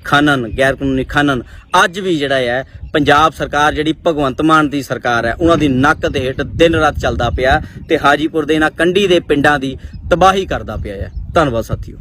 ਖਨਨ ਗੈਰ ਕਾਨੂੰਨੀ ਖਾਨਨ। ਅੱਜ ਵੀ ਜਿਹੜਾ ਹੈ, ਪੰਜਾਬ ਸਰਕਾਰ ਜਿਹੜੀ ਭਗਵੰਤ ਮਾਨ ਦੀ ਸਰਕਾਰ ਹੈ, ਉਹਨਾਂ ਦੀ ਨੱਕ ਦੇ ਹੇਠ ਦਿਨ ਰਾਤ ਚੱਲਦਾ ਪਿਆ ਤੇ ਹਾਜੀਪੁਰ ਦੇ ਇਹਨਾਂ ਕੰਢੀ ਦੇ ਪਿੰਡਾਂ ਦੀ ਤਬਾਹੀ ਕਰਦਾ ਪਿਆ ਹੈ। ਧੰਨਵਾਦ ਸਾਥੀਓ।